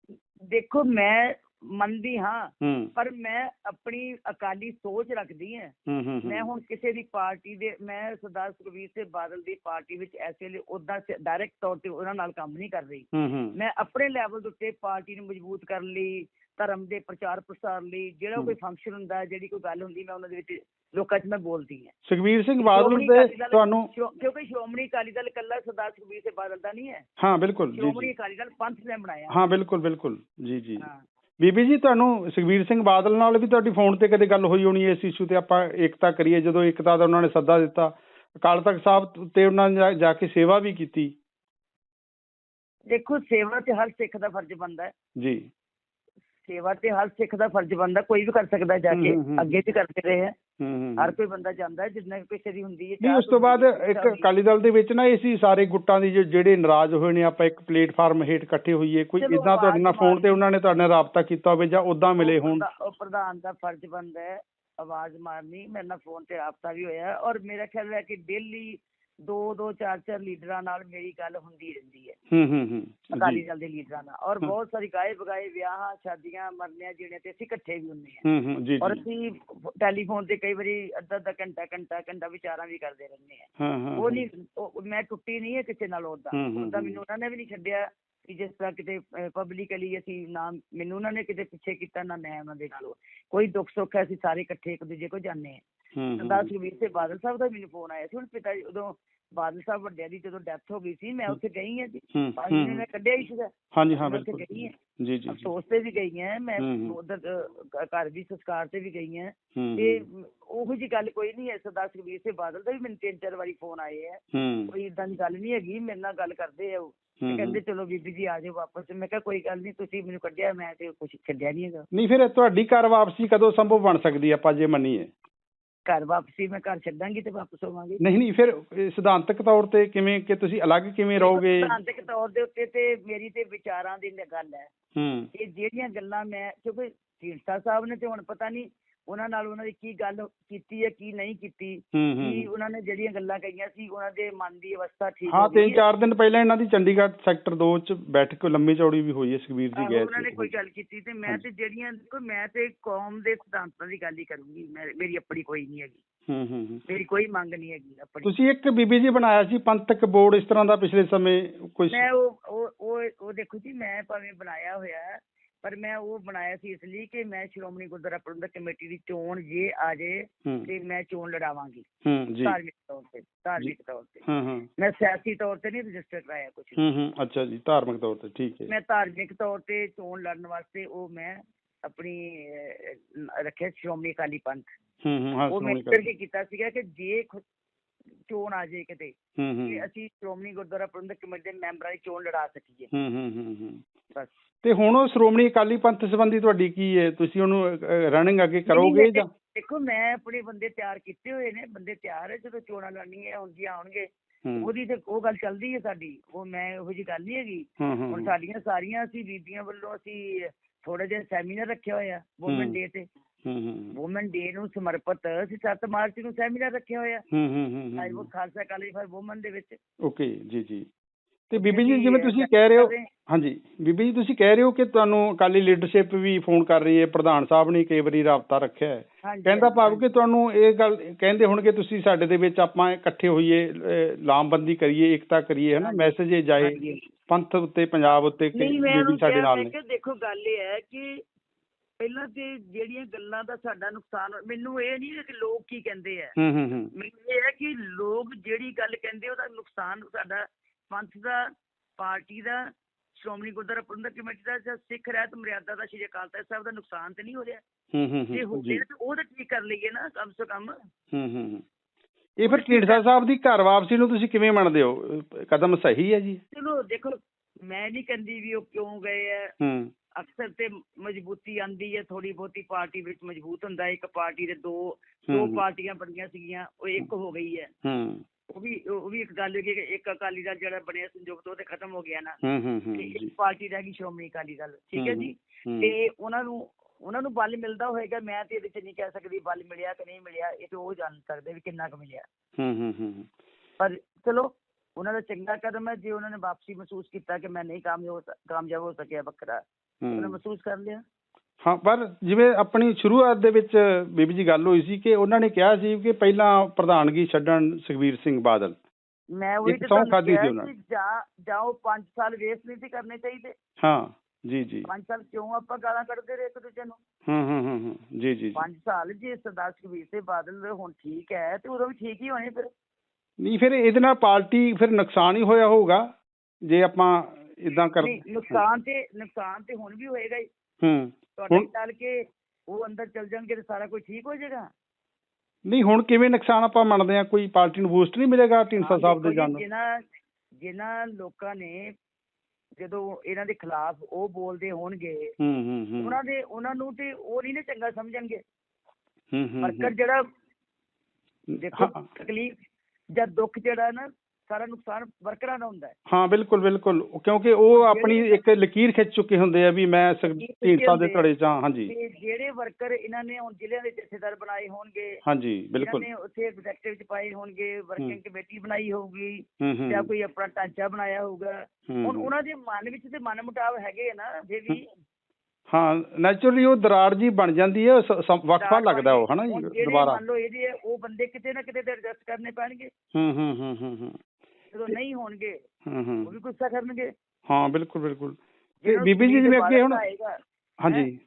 ਦੇਖੋ ਮੈਂ ਮੰਨਦੀ ਹਾਂ ਹੂੰ। ਪਰ ਮੈਂ ਆਪਣੀ ਅਕਾਲੀ ਸੋਚ ਰੱਖਦੀ ਹਾਂ। ਹੂੰ ਹੂੰ ਹੂੰ। ਮੈਂ ਹੁਣ ਕਿਸੇ ਦੀ ਪਾਰਟੀ ਦੇ ਮੈਂ ਸਰਦਾਰ ਸੁਖਬੀਰ ਸਿੰਘ ਬਾਦਲ ਦੀ ਪਾਰਟੀ ਵਿੱਚ ਇਸ ਵੇਲੇ ਉਦਾਂ ਡਾਇਰੈਕਟ ਤੌਰ ਤੇ ਉਹਨਾਂ ਨਾਲ ਕੰਮ ਨਹੀਂ ਕਰ ਰਹੀ। ਹੂੰ ਹੂੰ। ਮੈਂ ਆਪਣੇ ਲੈਵਲ ਦੇ ਉੱਤੇ ਪਾਰਟੀ ਨੂੰ ਮਜ਼ਬੂਤ ਕਰਨ ਲਈ ਧਰਮ ਦੇ ਪ੍ਰਚਾਰ ਪ੍ਰਸਾਰ ਲਈ ਜਿਹੜਾ। ਕੋਈ ਫੰਕਸ਼ਨ ਹੁੰਦਾ ਜਿਹੜੀ ਕੋਈ ਗੱਲ ਹੁੰਦੀ ਮੈਂ ਉਹਨਾਂ ਦੇ ਵਿੱਚ ਲੋਕਾਂ 'ਚ ਮੈਂ ਬੋਲਦੀ ਹਾਂ। ਸੁਖਬੀਰ ਸਿੰਘ ਬਾਦਲ ਦਲ- ਤੁਹਾਨੂੰ ਕਿਉਂਕਿ ਸ਼੍ਰੋਮਣੀ ਅਕਾਲੀ ਦਲ ਇਕੱਲਾ ਸਰਦਾਰ ਸੁਖਬੀਰ ਸਿੰਘ ਬਾਦਲ ਦਾ ਨਹੀਂ ਹੈ। ਹਾਂ ਬਿਲਕੁਲ ਜੀ ਸ਼੍ਰੋਮਣੀ ਅਕਾਲੀ ਦਲ ਪੰਥ ਨੇ ਬਣਾਇਆ। ਹਾਂ ਬਿਲਕੁਲ ਬਿਲਕੁਲ ਜੀ ਜੀ। ਬੀਬੀ ਜੀ ਤੁਹਾਨੂੰ ਸੁਖਬੀਰ ਸਿੰਘ ਬਾਦਲ ਨਾਲ ਵੀ ਤੁਹਾਡੀ ਫੋਨ ਤੇ ਕਦੇ ਗੱਲ ਹੋਈ ਹੋਣੀ ਇਸ ਇਸ਼ੂ ਤੇ? ਆਪਾਂ ਏਕਤਾ ਕਰੀਏ ਜਦੋਂ ਏਕਤਾ ਦਾ ਉਹਨਾਂ ਨੇ ਸੱਦਾ ਦਿੱਤਾ। ਅਕਾਲ ਤਖਤ ਸਾਹਿਬ ਤੇ ਉਹਨਾਂ ਨੇ ਜਾ- ਜਾ ਕੇ ਸੇਵਾ ਵੀ ਕੀਤੀ। ਦੇਖੋ ਸੇਵਾ ਤੇ ਹਰ ਸਿੱਖ ਦਾ ਫਰਜ਼ ਬਣਦਾ ਹੈ। ਜੀ। ਸੇਵਾ ਤੇ ਹਰ ਸਿੱਖ ਦਾ ਫਰਜ਼ ਬਣਦਾ ਕੋਈ ਵੀ ਕਰ ਸਕਦਾ ਜਾ ਕੇ। ਅੱਗੇ ਵੀ ਕਰਦੇ ਰਹੇ ਹੂੰ ਹਰ ਕੋਈ ਬੰਦਾ ਜਾਂਦਾ ਹੈ ਜਿੰਨਾ ਕਿਸੇ ਦੀ ਹੁੰਦੀ ਹੈ ਉਸ ਤੋਂ ਬਾਅਦ ਇੱਕ। ਅਕਾਲੀ ਦਲ ਦੇ ਵਿੱਚ ਨਾ ਇਹ ਸੀ ਸਾਰੇ ਗੁੱਟਾਂ ਦੀ ਜੋ- ਜਿਹੜੇ ਨਾਰਾਜ਼ ਹੋਏ ਨੇ ਆਪਾਂ ਇੱਕ ਪਲੇਟਫਾਰਮ ਹੇਠ ਇਕੱਠੇ ਹੋਈਏ ਕੋਈ ਇਦਾਂ ਤੁਹਾਡੇ ਨਾਲ ਫੋਨ ਤੇ ਉਹਨਾਂ ਨੇ ਤੁਹਾਡੇ ਨਾਲ ਰਾਬਤਾ ਕੀਤਾ ਹੋਵੇ ਜਾਂ ਉਦਾਂ ਮਿਲੇ ਹੋਣ ਉਹ ਪ੍ਰਧਾਨ ਦਾ ਫਰਜ਼ ਬਣਦਾ ਹੈ ਆਵਾਜ਼ ਮਾਰਨੀ ਮੇਰੇ ਨਾਲ ਫੋਨ ਤੇ ਰਾਬਤਾ ਵੀ ਹੋਇਆ ਔਰ ਮੇਰਾ ਖਿਆਲ ਹੈ ਕਿ ਡੇਲੀ ਦੋ ਦੋ ਚਾਰ ਚਾਰ ਲੀਡਰਾਂ ਨਾਲ ਮੇਰੀ ਗੱਲ ਹੁੰਦੀ ਰਹਿੰਦੀ ਹੈ। ਹੂੰ ਹੂੰ ਹੂੰ ਅਕਾਲੀ ਦਲ ਦੇ ਲੀਡਰਾਂ ਨਾਲ। ਔਰ। ਬਹੁਤ ਸਾਰੀ ਗਾਏ ਬਗਾਏ ਵਿਆਹਾਂ ਸ਼ਾਦੀਆਂ ਮਰਨਿਆਂ ਜਿਹੜੇ ਤੇ ਅਸੀਂ ਇਕੱਠੇ ਵੀ ਹੁੰਦੇ ਹਾਂ। ਹੂੰ ਹੂੰ ਜੀ ਔਰ ਅਸੀਂ ਟੈਲੀਫੋਨ ਤੇ ਕਈ ਵਾਰੀ ਅੱਧਾ ਅੱਧਾ ਘੰਟਾ ਘੰਟਾ ਘੰਟਾ ਵਿਚਾਰਾਂ ਵੀ ਕਰਦੇ ਰਹਿੰਦੇ ਹਾਂ। ਉਹ ਨਹੀਂ ਮੈਂ ਟੁੱਟੀ ਨਹੀਂ ਹੈ ਕਿਸੇ ਨਾਲ ਉਹਦਾ। ਉਹਦਾ। ਮੈਨੂੰ ਉਹਨਾਂ ਨੇ ਵੀ ਨਹੀਂ ਛੱਡਿਆ ਕਿ ਜਿਸ ਤਰ੍ਹਾਂ ਕਿਤੇ ਪਬਲਿਕਲੀ ਅਸੀਂ ਨਾ ਮੈਨੂੰ ਉਹਨਾਂ ਨੇ ਕਿਤੇ ਪਿੱਛੇ ਕੀਤਾ ਨਾ ਮੈਂ ਉਹਨਾਂ ਦੇ ਨਾਲ। ਕੋਈ ਦੁੱਖ ਸੁੱਖ ਹੈ ਅਸੀਂ ਸਾਰੇ ਇਕੱਠੇ ਇੱਕ ਦੂਜੇ ਕੋਲ ਜਾਂਦੇ ਹੂੰ, ਸਰਦਾਰ ਸੁਖਬੀਰ ਸਿੰਘ ਬਾਦਲ ਸਾਹਿਬ ਦਾ ਮੈਨੂੰ ਫੋਨ ਆਇਆ ਸੀ ਹੁਣ ਪਿਤਾ ਜੀ ਉਦੋਂ ਬਾਦਲ ਸਾਹਿਬ ਵੱਡਿਆਂ ਦੀ ਜਦੋਂ ਡੈਥ ਹੋ ਗਈ ਸੀ ਮੈਂ ਉੱਥੇ ਗਈ ਹਾਂ ਜੀ। ਪੰਜ ਦਿਨ ਮੈਂ ਕੱਢਿਆ ਹੀ ਸੀਗਾ। ਹਾਂਜੀ ਹਾਂ ਬਿਲਕੁਲ। ਗਈ ਹਾਂ। ਜੀ ਜੀ ਅਫਸੋਸ ਤੇ ਵੀ ਗਈ ਹਾਂ ਮੈਂ। ਉਧਰ ਘਰ ਵੀ ਸੰਸਕਾਰ ਤੇ ਵੀ ਗਈ ਹਾਂ। ਤੇ ਉਹੋ ਜੀ ਗੱਲ ਕੋਈ ਨਹੀਂ ਹੈ ਸਰਦਾਰ ਸੁਖਬੀਰ ਸਿੰਘ ਬਾਦਲ ਦਾ ਵੀ ਮੈਨੂੰ ਤਿੰਨ ਚਾਰ ਵਾਰੀ ਫੋਨ ਆਏ ਹੈ ਹੂੰ। ਕੋਈ ਇਦਾਂ ਦੀ ਗੱਲ ਨਹੀਂ ਹੈਗੀ ਮੇਰੇ ਨਾਲ ਗੱਲ ਕਰਦੇ ਆ ਉਹ। ਤੇ ਕਹਿੰਦੇ ਚਲੋ ਬੀਬੀ ਜੀ ਆ ਜਾਓ ਵਾਪਸ। ਮੈਂ ਕਿਹਾ ਕੋਈ ਗੱਲ ਨਹੀਂ ਤੁਸੀਂ ਮੈਨੂੰ ਕੱਢਿਆ ਮੈਂ ਤੇ ਕੁਝ ਛੱਡਿਆ ਨਹੀਂ ਹੈਗਾ। ਨਹੀਂ ਫਿਰ ਤੁਹਾਡੀ ਘਰ ਵਾਪਸੀ ਕਦੋਂ ਸੰਭਵ ਬਣ ਸਕਦੀ ਆਪਾਂ ਜੇ ਮੰਨੀਏ? ਘਰ ਵਾਪਸੀ ਮੈਂ ਘਰ ਛੱਡਾਂਗੀ ਤੇ ਵਾਪਸ ਆਵਾਂਗੀ ਨਹੀਂ ਨਹੀਂ ਫਿਰ ਇਹ ਸਿਧਾਂਤਕ ਤੌਰ ਤੇ ਕਿਵੇਂ ਕਿ ਤੁਸੀਂ ਅਲੱਗ ਕਿਵੇਂ ਰਹੋਗੇ? ਸਿਧਾਂਤਕ ਤੌਰ ਦੇ ਉੱਤੇ ਤੇ ਮੇਰੀ ਤੇ ਵਿਚਾਰਾਂ ਦੀ ਗੱਲ ਹੈ ਹੂੰ। ਕਿ ਜਿਹੜੀਆਂ ਗੱਲਾਂ ਮੈਂ ਕਿਉਂਕਿ ਢੀਂਡਸਾ ਸਾਹਿਬ ਨੇ ਤੇ ਹੁਣ ਪਤਾ ਨਹੀਂ ਉਹਨਾਂ ਨਾਲ ਉਹਨਾਂ ਦੀ ਕੀ ਗੱਲ ਕੀਤੀ ਹੈ ਕੀ ਨਹੀਂ ਕੀਤੀ ਕੀ ਉਹਨਾਂ ਨੇ ਜਿਹੜੀਆਂ ਗੱਲਾਂ ਕਹੀਆਂ ਸੀ ਉਹਨਾਂ ਦੇ ਮਨ ਦੀ ਅਵਸਥਾ ਠੀਕ ਹਾਂ ਹੋ ਤਿੰਨ। ਚਾਰ ਦਿਨ ਪਹਿਲਾਂ ਇਹਨਾਂ ਦੀ ਚੰਡੀਗੜ੍ਹ ਸੈਕਟਰ 2 ਚ ਬੈਠਕ ਲੰਮੀ ਚੌੜੀ ਵੀ ਹੋਈ ਹੈ ਸੁਖਬੀਰ ਜੀ ਗਏ ਉਹਨਾਂ ਨੇ ਕੋਈ ਗੱਲ ਕੀਤੀ ਤੇ ਮੈਂ। ਤੇ ਜਿਹੜੀਆਂ ਦੇਖੋ ਮੈਂ ਤੇ ਕੌਮ ਦੇ ਸਿਧਾਂਤਾਂ ਦੀ ਗੱਲ ਹੀ ਕਰੂੰਗੀ ਮੇਰੀ ਆਪਣੀ ਕੋਈ ਨਹੀਂ ਹੈਗੀ। ਹੂੰ ਹੂੰ ਮੇਰੀ ਕੋਈ ਮੰਗ ਨਹੀਂ ਹੈਗੀ ਆਪਣੀ। ਤੁਸੀਂ ਇੱਕ ਬੀਬੀ ਜੀ ਬਣਾਇਆ ਸੀ ਪੰਥਕ ਬੋਰਡ ਇਸ ਤਰ੍ਹਾਂ ਦਾ ਪਿਛਲੇ ਸਮੇਂ ਕੋਈ ਮੈਂ ਉਹ ਉਹ ਉਹ ਉਹ ਦੇਖੋ ਜੀ ਮੈਂ ਭਾਵੇਂ ਬਣਾਇਆ ਹੋਇਆ ਹੈ, ਪਰ ਮੈਂ ਉਹ ਬਣਾਇਆ ਸੀ ਇਸ ਲਈ ਕਿ ਮੈਂ ਸ਼੍ਰੋਮਣੀ ਗੁਰਦੁਆਰਾ ਪ੍ਰਬੰਧਕ ਕਮੇਟੀ ਦੀ ਚੋਣ ਜੇ ਆ ਜੇ ਤੇ ਮੈਂ ਚੋਣ ਲੜਾਵਾਂਗੀ। ਧਾਰਮਿਕ ਤੌਰ ਤੇ ਧਾਰਮਿਕ ਤੌਰ ਤੇ। ਹੂੰ ਹੂੰ। ਮੈਂ ਸਿਆਸੀ ਤੌਰ ਤੇ ਨਹੀਂ ਰਜਿਸਟਰ ਕਰਾਇਆ ਕੁਝ ਹੂੰ ਹੂੰ ਅੱਛਾ ਜੀ ਧਾਰਮਿਕ ਤੌਰ ਤੇ ਠੀਕ ਹੈ। ਮੈਂ ਧਾਰਮਿਕ ਤੌਰ ਤੇ ਚੋਣ ਲੜਨ ਵਾਸਤੇ ਉਹ ਮੈਂ ਆਪਣੀ ਰੱਖਿਆ ਸ਼੍ਰੋਮਣੀ ਅਕਾਲੀ ਪੰਥ। ਹੂੰ ਹੂੰ ਉਹ ਮੈਂ ਕਰਕੇ ਕੀਤਾ ਸੀਗਾ ਕਿ ਜੇ ਚੋਣ ਆ ਜੇ ਕਿਤੇ ਹੂੰ ਅਸੀਂ ਸ਼੍ਰੋਮਣੀ ਗੁਰਦੁਆਰਾ ਪ੍ਰਬੰਧਕ ਕਮੇਟੀ ਦੇ ਮੈਂਬਰਾਂ ਦੀ ਚੋਣ ਲੜਾ ਸਕੀਏ। ਹੂੰ ਹੂੰ ਹੂੰ ਹੂੰ। ਬਸ। ਤੇ ਹੁਣ ਉਹ ਸ਼੍ਰੋਮਣੀ ਅਕਾਲੀ ਪੰਥ ਸੰਬੰਧੀ ਤੁਹਾਡੀ ਕੀ ਹੈ? ਤੁਸੀਂ ਉਹਨੂੰ ਰਨਿੰਗ ਅੱਗੇ ਕਰੋਗੇ ਜਾਂ? ਦੇਖੋ ਮੈਂ ਆਪਣੇ ਬੰਦੇ ਤਿਆਰ ਕੀਤੇ ਹੋਏ ਨੇ ਬੰਦੇ ਤਿਆਰ ਹੈ ਜਦੋਂ ਚੋਣਾਂ ਲੜਨੀਆਂ ਹੁੰਦੀਆਂ ਆਉਣਗੇ ਹੂੰ। ਉਹਦੀ ਤੇ ਉਹ ਗੱਲ ਚੱਲਦੀ ਹੈ ਸਾਡੀ ਉਹ ਮੈਂ ਇਹੋ ਜੀ ਗੱਲ ਨਹੀਂ ਹੈਗੀ। ਹੂੰ ਹੁਣ ਹੂੰ। ਸਾਡੀਆਂ ਸਾਰੀਆਂ ਅਸੀਂ ਬੀਬੀਆਂ ਵੱਲੋਂ ਅਸੀਂ ਥੋੜੇ ਜਿਹਾ ਸੈਮੀਨਾਰ ਰੱਖਿਆ ਹੋਇਆ ਵੂਮਨ ਹੂੰ। ਡੇ ਤੇ। ਹੂੰ ਹੂੰ ਵੂਮਨ ਡੇ ਨੂੰ ਸਮਰਪਿਤ ਅਸੀਂ 7 ਮਾਰਚ ਨੂੰ ਸੈਮੀਨਾਰ ਰੱਖਿਆ ਹੋਇਆ ਹੂੰ ਹੂੰ ਹੂੰ ਉਹ ਖਾਲਸਾ ਕਾਲਜ ਫਾਰ ਵੂਮਨ ਦੇ ਵਿੱਚ। ਓਕੇ ਜੀ ਜੀ। ਤੇ ਬੀਬੀ ਜੀ ਜਿਵੇਂ ਤੁਸੀਂ ਕਹਿ ਰਹੇ ਹੋ ਹਾਂਜੀ ਬੀਬੀ ਜੀ ਤੁਸੀਂ ਕਹਿ ਰਹੇ ਹੋ ਕਿ ਤੁਹਾਨੂੰ ਅਕਾਲੀ ਲੀਡਰਸ਼ਿਪ ਵੀ ਫੋਨ ਕਰ ਰਹੀ ਹੈ। ਪ੍ਰਧਾਨ ਸਾਹਿਬ ਨੇ ਕਈ ਵਾਰੀ ਰਾਬਤਾ ਰੱਖਿਆ ਹੈ। ਕਹਿੰਦਾ ਭਾਵ ਕਿ ਤੁਹਾਨੂੰ ਇਹ ਗੱਲ ਕਹਿੰਦੇ ਹੋਣਗੇ ਤੁਸੀਂ ਸਾਡੇ ਦੇ ਵਿੱਚ ਆਪਾਂ ਇਕੱਠੇ ਹੋਈਏ ਲਾਮਬੰਦੀ ਕਰੀਏ ਏਕਤਾ ਕਰੀਏ ਹਨਾ। ਮੈਸੇਜ ਇਹ ਜਾਏ। ਪੰਥ ਉੱਤੇ ਪੰਜਾਬ ਉੱਤੇ ਕਿ ਨਹੀਂ ਮੈਂ ਬੀਬੀ ਉਹਨੂੰ ਸਾਡੇ ਨਾਲ ਨੇ। ਦੇਖੋ ਗੱਲ ਇਹ ਹੈ ਕਿ ਪਹਿਲਾਂ ਤੇ ਜਿਹੜੀਆਂ ਗੱਲਾਂ ਦਾ ਸਾਡਾ ਨੁਕਸਾਨ ਮੈਨੂੰ ਇਹ ਨਹੀਂ ਕਿ ਲੋਕ ਕੀ ਕਹਿੰਦੇ ਆ। ਹੂੰ ਹੂੰ ਹੂੰ। ਮੈਨੂੰ ਇਹ ਹੈ ਕਿ ਲੋਕ ਜਿਹੜੀ ਗੱਲ ਕਹਿੰਦੇ ਉਹਦਾ ਨੁਕਸਾਨ ਸਾਡਾ ਪੰਥ ਦਾ ਪਾਰਟੀ ਦਾ ਸ਼੍ਰੋਮਣੀ ਗੁਰਦੁਆਰਾ ਪ੍ਰਬੰਧਕ ਕਮੇਟੀ ਦਾ ਜਾਂ ਸਿੱਖ ਰਹਿਤ ਮਰਿਆਦਾ ਦਾ ਸ਼੍ਰੀ ਅਕਾਲ ਤਖਤ ਸਾਹਿਬ ਦਾ ਨੁਕਸਾਨ ਤੇ ਨਹੀਂ ਹੋ ਰਿਹਾ। ਹੂੰ ਹੂੰ ਜੇ ਹੋ ਤਾਂ ਉਹ ਤਾਂ ਠੀਕ ਕਰ ਲਈਏ ਨਾ ਕਮ ਸੇ ਕਮ। ਹੂੰ ਹੂੰ। ਇਹ ਫਿਰ ਢੀਂਡਸਾ ਸਾਹਿਬ ਦੀ ਘਰ ਵਾਪਸੀ ਨੂੰ ਤੁਸੀਂ ਕਿਵੇਂ ਮੰਨਦੇ ਹੋ? ਕਦਮ ਸਹੀ ਹੈ ਜੀ? ਚਲੋ ਦੇਖੋ ਮੈਂ ਨਹੀਂ ਕਹਿੰਦੀ ਵੀ ਉਹ ਕਿਉਂ ਗਏ ਆ। ਹੂੰ। ਅਕਸਰ ਤੇ ਮਜ਼ਬੂਤੀ ਆਂਦੀ ਹੈ ਥੋੜੀ ਬਹੁਤੀ ਪਾਰਟੀ ਵਿੱਚ ਮਜ਼ਬੂਤ ਹੁੰਦਾ ਹੈ। ਇੱਕ ਪਾਰਟੀ ਦੇ ਦੋ ਦੋ। ਪਾਰਟੀਆਂ ਬਣੀਆਂ ਸੀਗੀਆਂ ਉਹ ਇੱਕ ਹੋ। ਗਈ ਹੈ। ਹੂੰ। ਉਹ ਵੀ ਉਹ ਵੀ ਇੱਕ ਗੱਲ ਹੈ ਕਿ ਇੱਕ ਅਕਾਲੀ ਦਲ ਜਿਹੜਾ ਬਣਿਆ ਸੰਯੁਕਤ ਉਹ ਤੇ ਖਤਮ ਹੋ ਗਿਆ ਨਾ। ਹੂੰ ਹੂੰ ਹੂੰ ਤੇ ਇੱਕ ਪਾਰਟੀ ਰਹਿ ਗਈ ਸ਼੍ਰੋਮਣੀ ਅਕਾਲੀ ਦਲ ਠੀਕ ਹੈ ਜੀ? ਹੂੰ। ਤੇ ਉਹਨਾਂ ਨੂੰ ਉਹਨਾਂ ਨੂੰ ਬਲ ਮਿਲਦਾ ਹੋਏਗਾ। ਮੈਂ ਤੇ ਇਹਦੇ ਚ ਨਹੀਂ ਕਹਿ ਸਕਦੀ ਬਲ ਮਿਲਿਆ ਕਿ ਨਹੀਂ ਮਿਲਿਆ ਇਹ ਤੇ ਉਹ ਜਾਣ ਸਕਦੇ ਵੀ ਕਿੰਨਾ ਕੁ ਮਿਲਿਆ। ਹੂੰ ਹੂੰ ਹੂੰ। ਪਰ ਚਲੋ ਉਹਨਾਂ ਦਾ ਚੰਗਾ ਕਦਮ ਹੈ। ਜੇ ਉਹਨਾਂ ਨੇ ਵਾਪਸੀ ਮਹਿਸੂਸ ਕੀਤਾ ਕਿ ਮੈਂ ਨਹੀਂ ਕਾਮਯਾਬ ਹੋ ਕਾਮਯਾਬ ਹੋ ਸਕਿਆ ਬੱਕਰਾ ਉਹਨਾਂ ਮਹਿਸੂਸ ਕਰ ਲਿਆ। ਹਾਂ ਪਰ ਜਿਵੇਂ ਆਪਣੀ ਸ਼ੁਰੂਆਤ ਦੇ ਵਿੱਚ ਬੀਬੀ ਜੀ ਗੱਲ ਹੋਈ ਸੀ ਕਿ ਉਹਨਾਂ ਨੇ ਕਿਹਾ ਸੀ ਕਿ ਪਹਿਲਾਂ ਪ੍ਰਧਾਨਗੀ ਛੱਡਣ ਸੁਖਬੀਰ ਸਿੰਘ ਬਾਦਲ। ਮੈਂ ਉਹੀ ਤੇ ਕਿਹਾ ਸੀ ਉਹਨਾਂ ਜਾਂ ਜਾਂ ਉਹ 5 ਸਾਲ ਵੇਸਟ ਨਹੀਂ ਸੀ ਕਰਨੇ ਚਾਹੀਦੇ। ਹਾਂ ਜੀ ਜੀ। 5 ਸਾਲ ਕਿਉਂ ਆਪਾਂ ਗਾਲਾਂ ਕੱਢਦੇ ਰਹੇ ਇੱਕ ਦੂਜੇ ਨੂੰ? ਹੂੰ ਹੂੰ ਹੂੰ ਜੀ ਜੀ ਜੀ। 5 ਸਾਲ ਜੇ ਸਰਦਾਰ ਸੁਖਬੀਰ ਸਿੰਘ ਬਾਦਲ ਹੁਣ ਠੀਕ ਹੈ ਤੇ ਉਦੋਂ ਵੀ ਠੀਕ ਹੀ ਹੋਣੇ ਫਿਰ। ਨਹੀਂ ਫਿਰ ਇਹਦੇ ਨਾਲ ਪਾਰਟੀ ਫਿਰ ਨੁਕਸਾਨ ਹੀ ਹੋਇਆ ਹੋਊਗਾ। ਜੇ ਆਪਾਂ ਇਦਾਂ ਕਰ ਨਹੀਂ ਨੁਕਸਾਨ ਤੇ ਨੁਕਸਾਨ ਤੇ ਹੁਣ ਵੀ ਹੋਏਗਾ ਹੀ। ਹੂੰ। ਤੁਹਾਡੇ ਹੁਣ- ਕੇ ਉਹ ਅੰਦਰ ਚਲ ਜਾਣਗੇ ਤੇ ਸਾਰਾ ਕੁਝ ਠੀਕ ਹੋ ਜਾਏਗਾ? ਨਹੀਂ ਹੁਣ ਕਿਵੇਂ ਨੁਕਸਾਨ ਆਪਾਂ ਮੰਨਦੇ ਆ ਕੋਈ ਪਾਰਟੀ ਨੂੰ ਬੂਸਟ ਨਹੀਂ ਮਿਲੇਗਾ ਢੀਂਡਸਾ ਸਾਹਿਬ ਦੇ ਜਾਣ ਨਾਲ ਜਿਨ੍ਹਾਂ ਜਿਨ੍ਹਾਂ ਲੋਕਾਂ ਨੇ ਜਦੋਂ ਇਹਨਾਂ ਦੇ ਖਿਲਾਫ ਉਹ ਬੋਲਦੇ ਹੋਣਗੇ ਹੂੰ ਹੂੰ ਹੂੰ। ਉਹਨਾਂ ਦੇ ਉਹਨਾਂ ਨੂੰ ਤੇ ਉਹ ਨਹੀਂ ਨਾ ਚੰਗਾ ਸਮਝਣਗੇ। ਹੂੰ ਹੂੰ ਵਰਕਰ ਜਿਹੜਾ ਦੇਖੋ ਹਾਂ। ਤਕਲੀਫ ਜਾਂ ਦੁੱਖ ਜਿਹੜਾ ਨਾ ਸਾਰਾ ਨੁਕਸਾਨ ਵਰਕਰਾਂ ਦਾ ਹੁੰਦਾ ਹੈ। ਹਾਂ ਬਿਲਕੁਲ ਬਿਲਕੁਲ। ਕਿਉਂਕਿ ਉਹ ਆਪਣੀ ਇੱਕ ਲਕੀਰ ਖਿੱਚ ਚੁੱਕੇ ਹੁੰਦੇ ਆ ਵੀ ਮੈਂ ਢੀਂਡਸਾ ਦੇ। ਧੜੇ ਚ ਹਾਂ ਹਾਂਜੀ। ਤੇ ਜਿਹੜੇ ਵਰਕਰ ਇਹਨਾਂ ਨੇ ਹੁਣ ਜ਼ਿਲ੍ਹਿਆਂ ਦੇ ਜਥੇਦਾਰ ਬਣਾਏ ਹੋਣਗੇ ਹਾਂਜੀ ਇਹਨਾਂ ਬਿਲਕੁਲ। ਨੇ ਉੱਥੇ ਐਗਜ਼ੈਕਟਿਵ ਚ ਪਾਏ ਹੋਣਗੇ ਵਰਕਿੰਗ ਕਮੇਟੀ ਬਣਾਈ ਹੋਊਗੀ ਜਾਂ ਕੋਈ ਆਪਣਾ ਢਾਂਚਾ ਬਣਾਇਆ ਹੋਊਗਾ। ਹੁਣ। ਉਹਨਾਂ ਦੇ ਮਨ ਵਿੱਚ ਤੇ ਮਨ ਮੁਟਾਵ ਹੈਗੇ ਆ ਨਾ ਫਿਰ ਵੀ ਹਾਂ। ਨੈਚੁਰਲੀ ਉਹ ਦਰਾਰ ਜੀ ਬਣ ਜਾਂਦੀ ਹੈ ਵਕਫਾ ਲੱਗਦਾ ਉਹ ਹਨਾ ਜੀ ਦੁਬਾਰਾ। ਮੰਨ ਲਓ ਇਹਦੇ ਉਹ ਬੰਦੇ ਕਿਤੇ ਨਾ ਕਿਤੇ ਤੇ ਐਡਜਸਟ ਕਰਨੇ ਪੈਣਗੇ। ਹੂੰ ਹੂੰ ਹੂੰ ਹੂੰ ਹੂੰ। ਜਦੋਂ ਨਹੀਂ ਹੋਣਗੇ ਉਹ ਵੀ ਗੁੱਸਾ ਕਰਨਗੇ। ਹਾਂ ਬਿਲਕੁਲ ਬਿਲਕੁਲ। ਬੀਬੀ ਜੀ ਜਿਵੇਂ ਅੱਗੇ ਹੁਣ ਹਾਂਜੀ।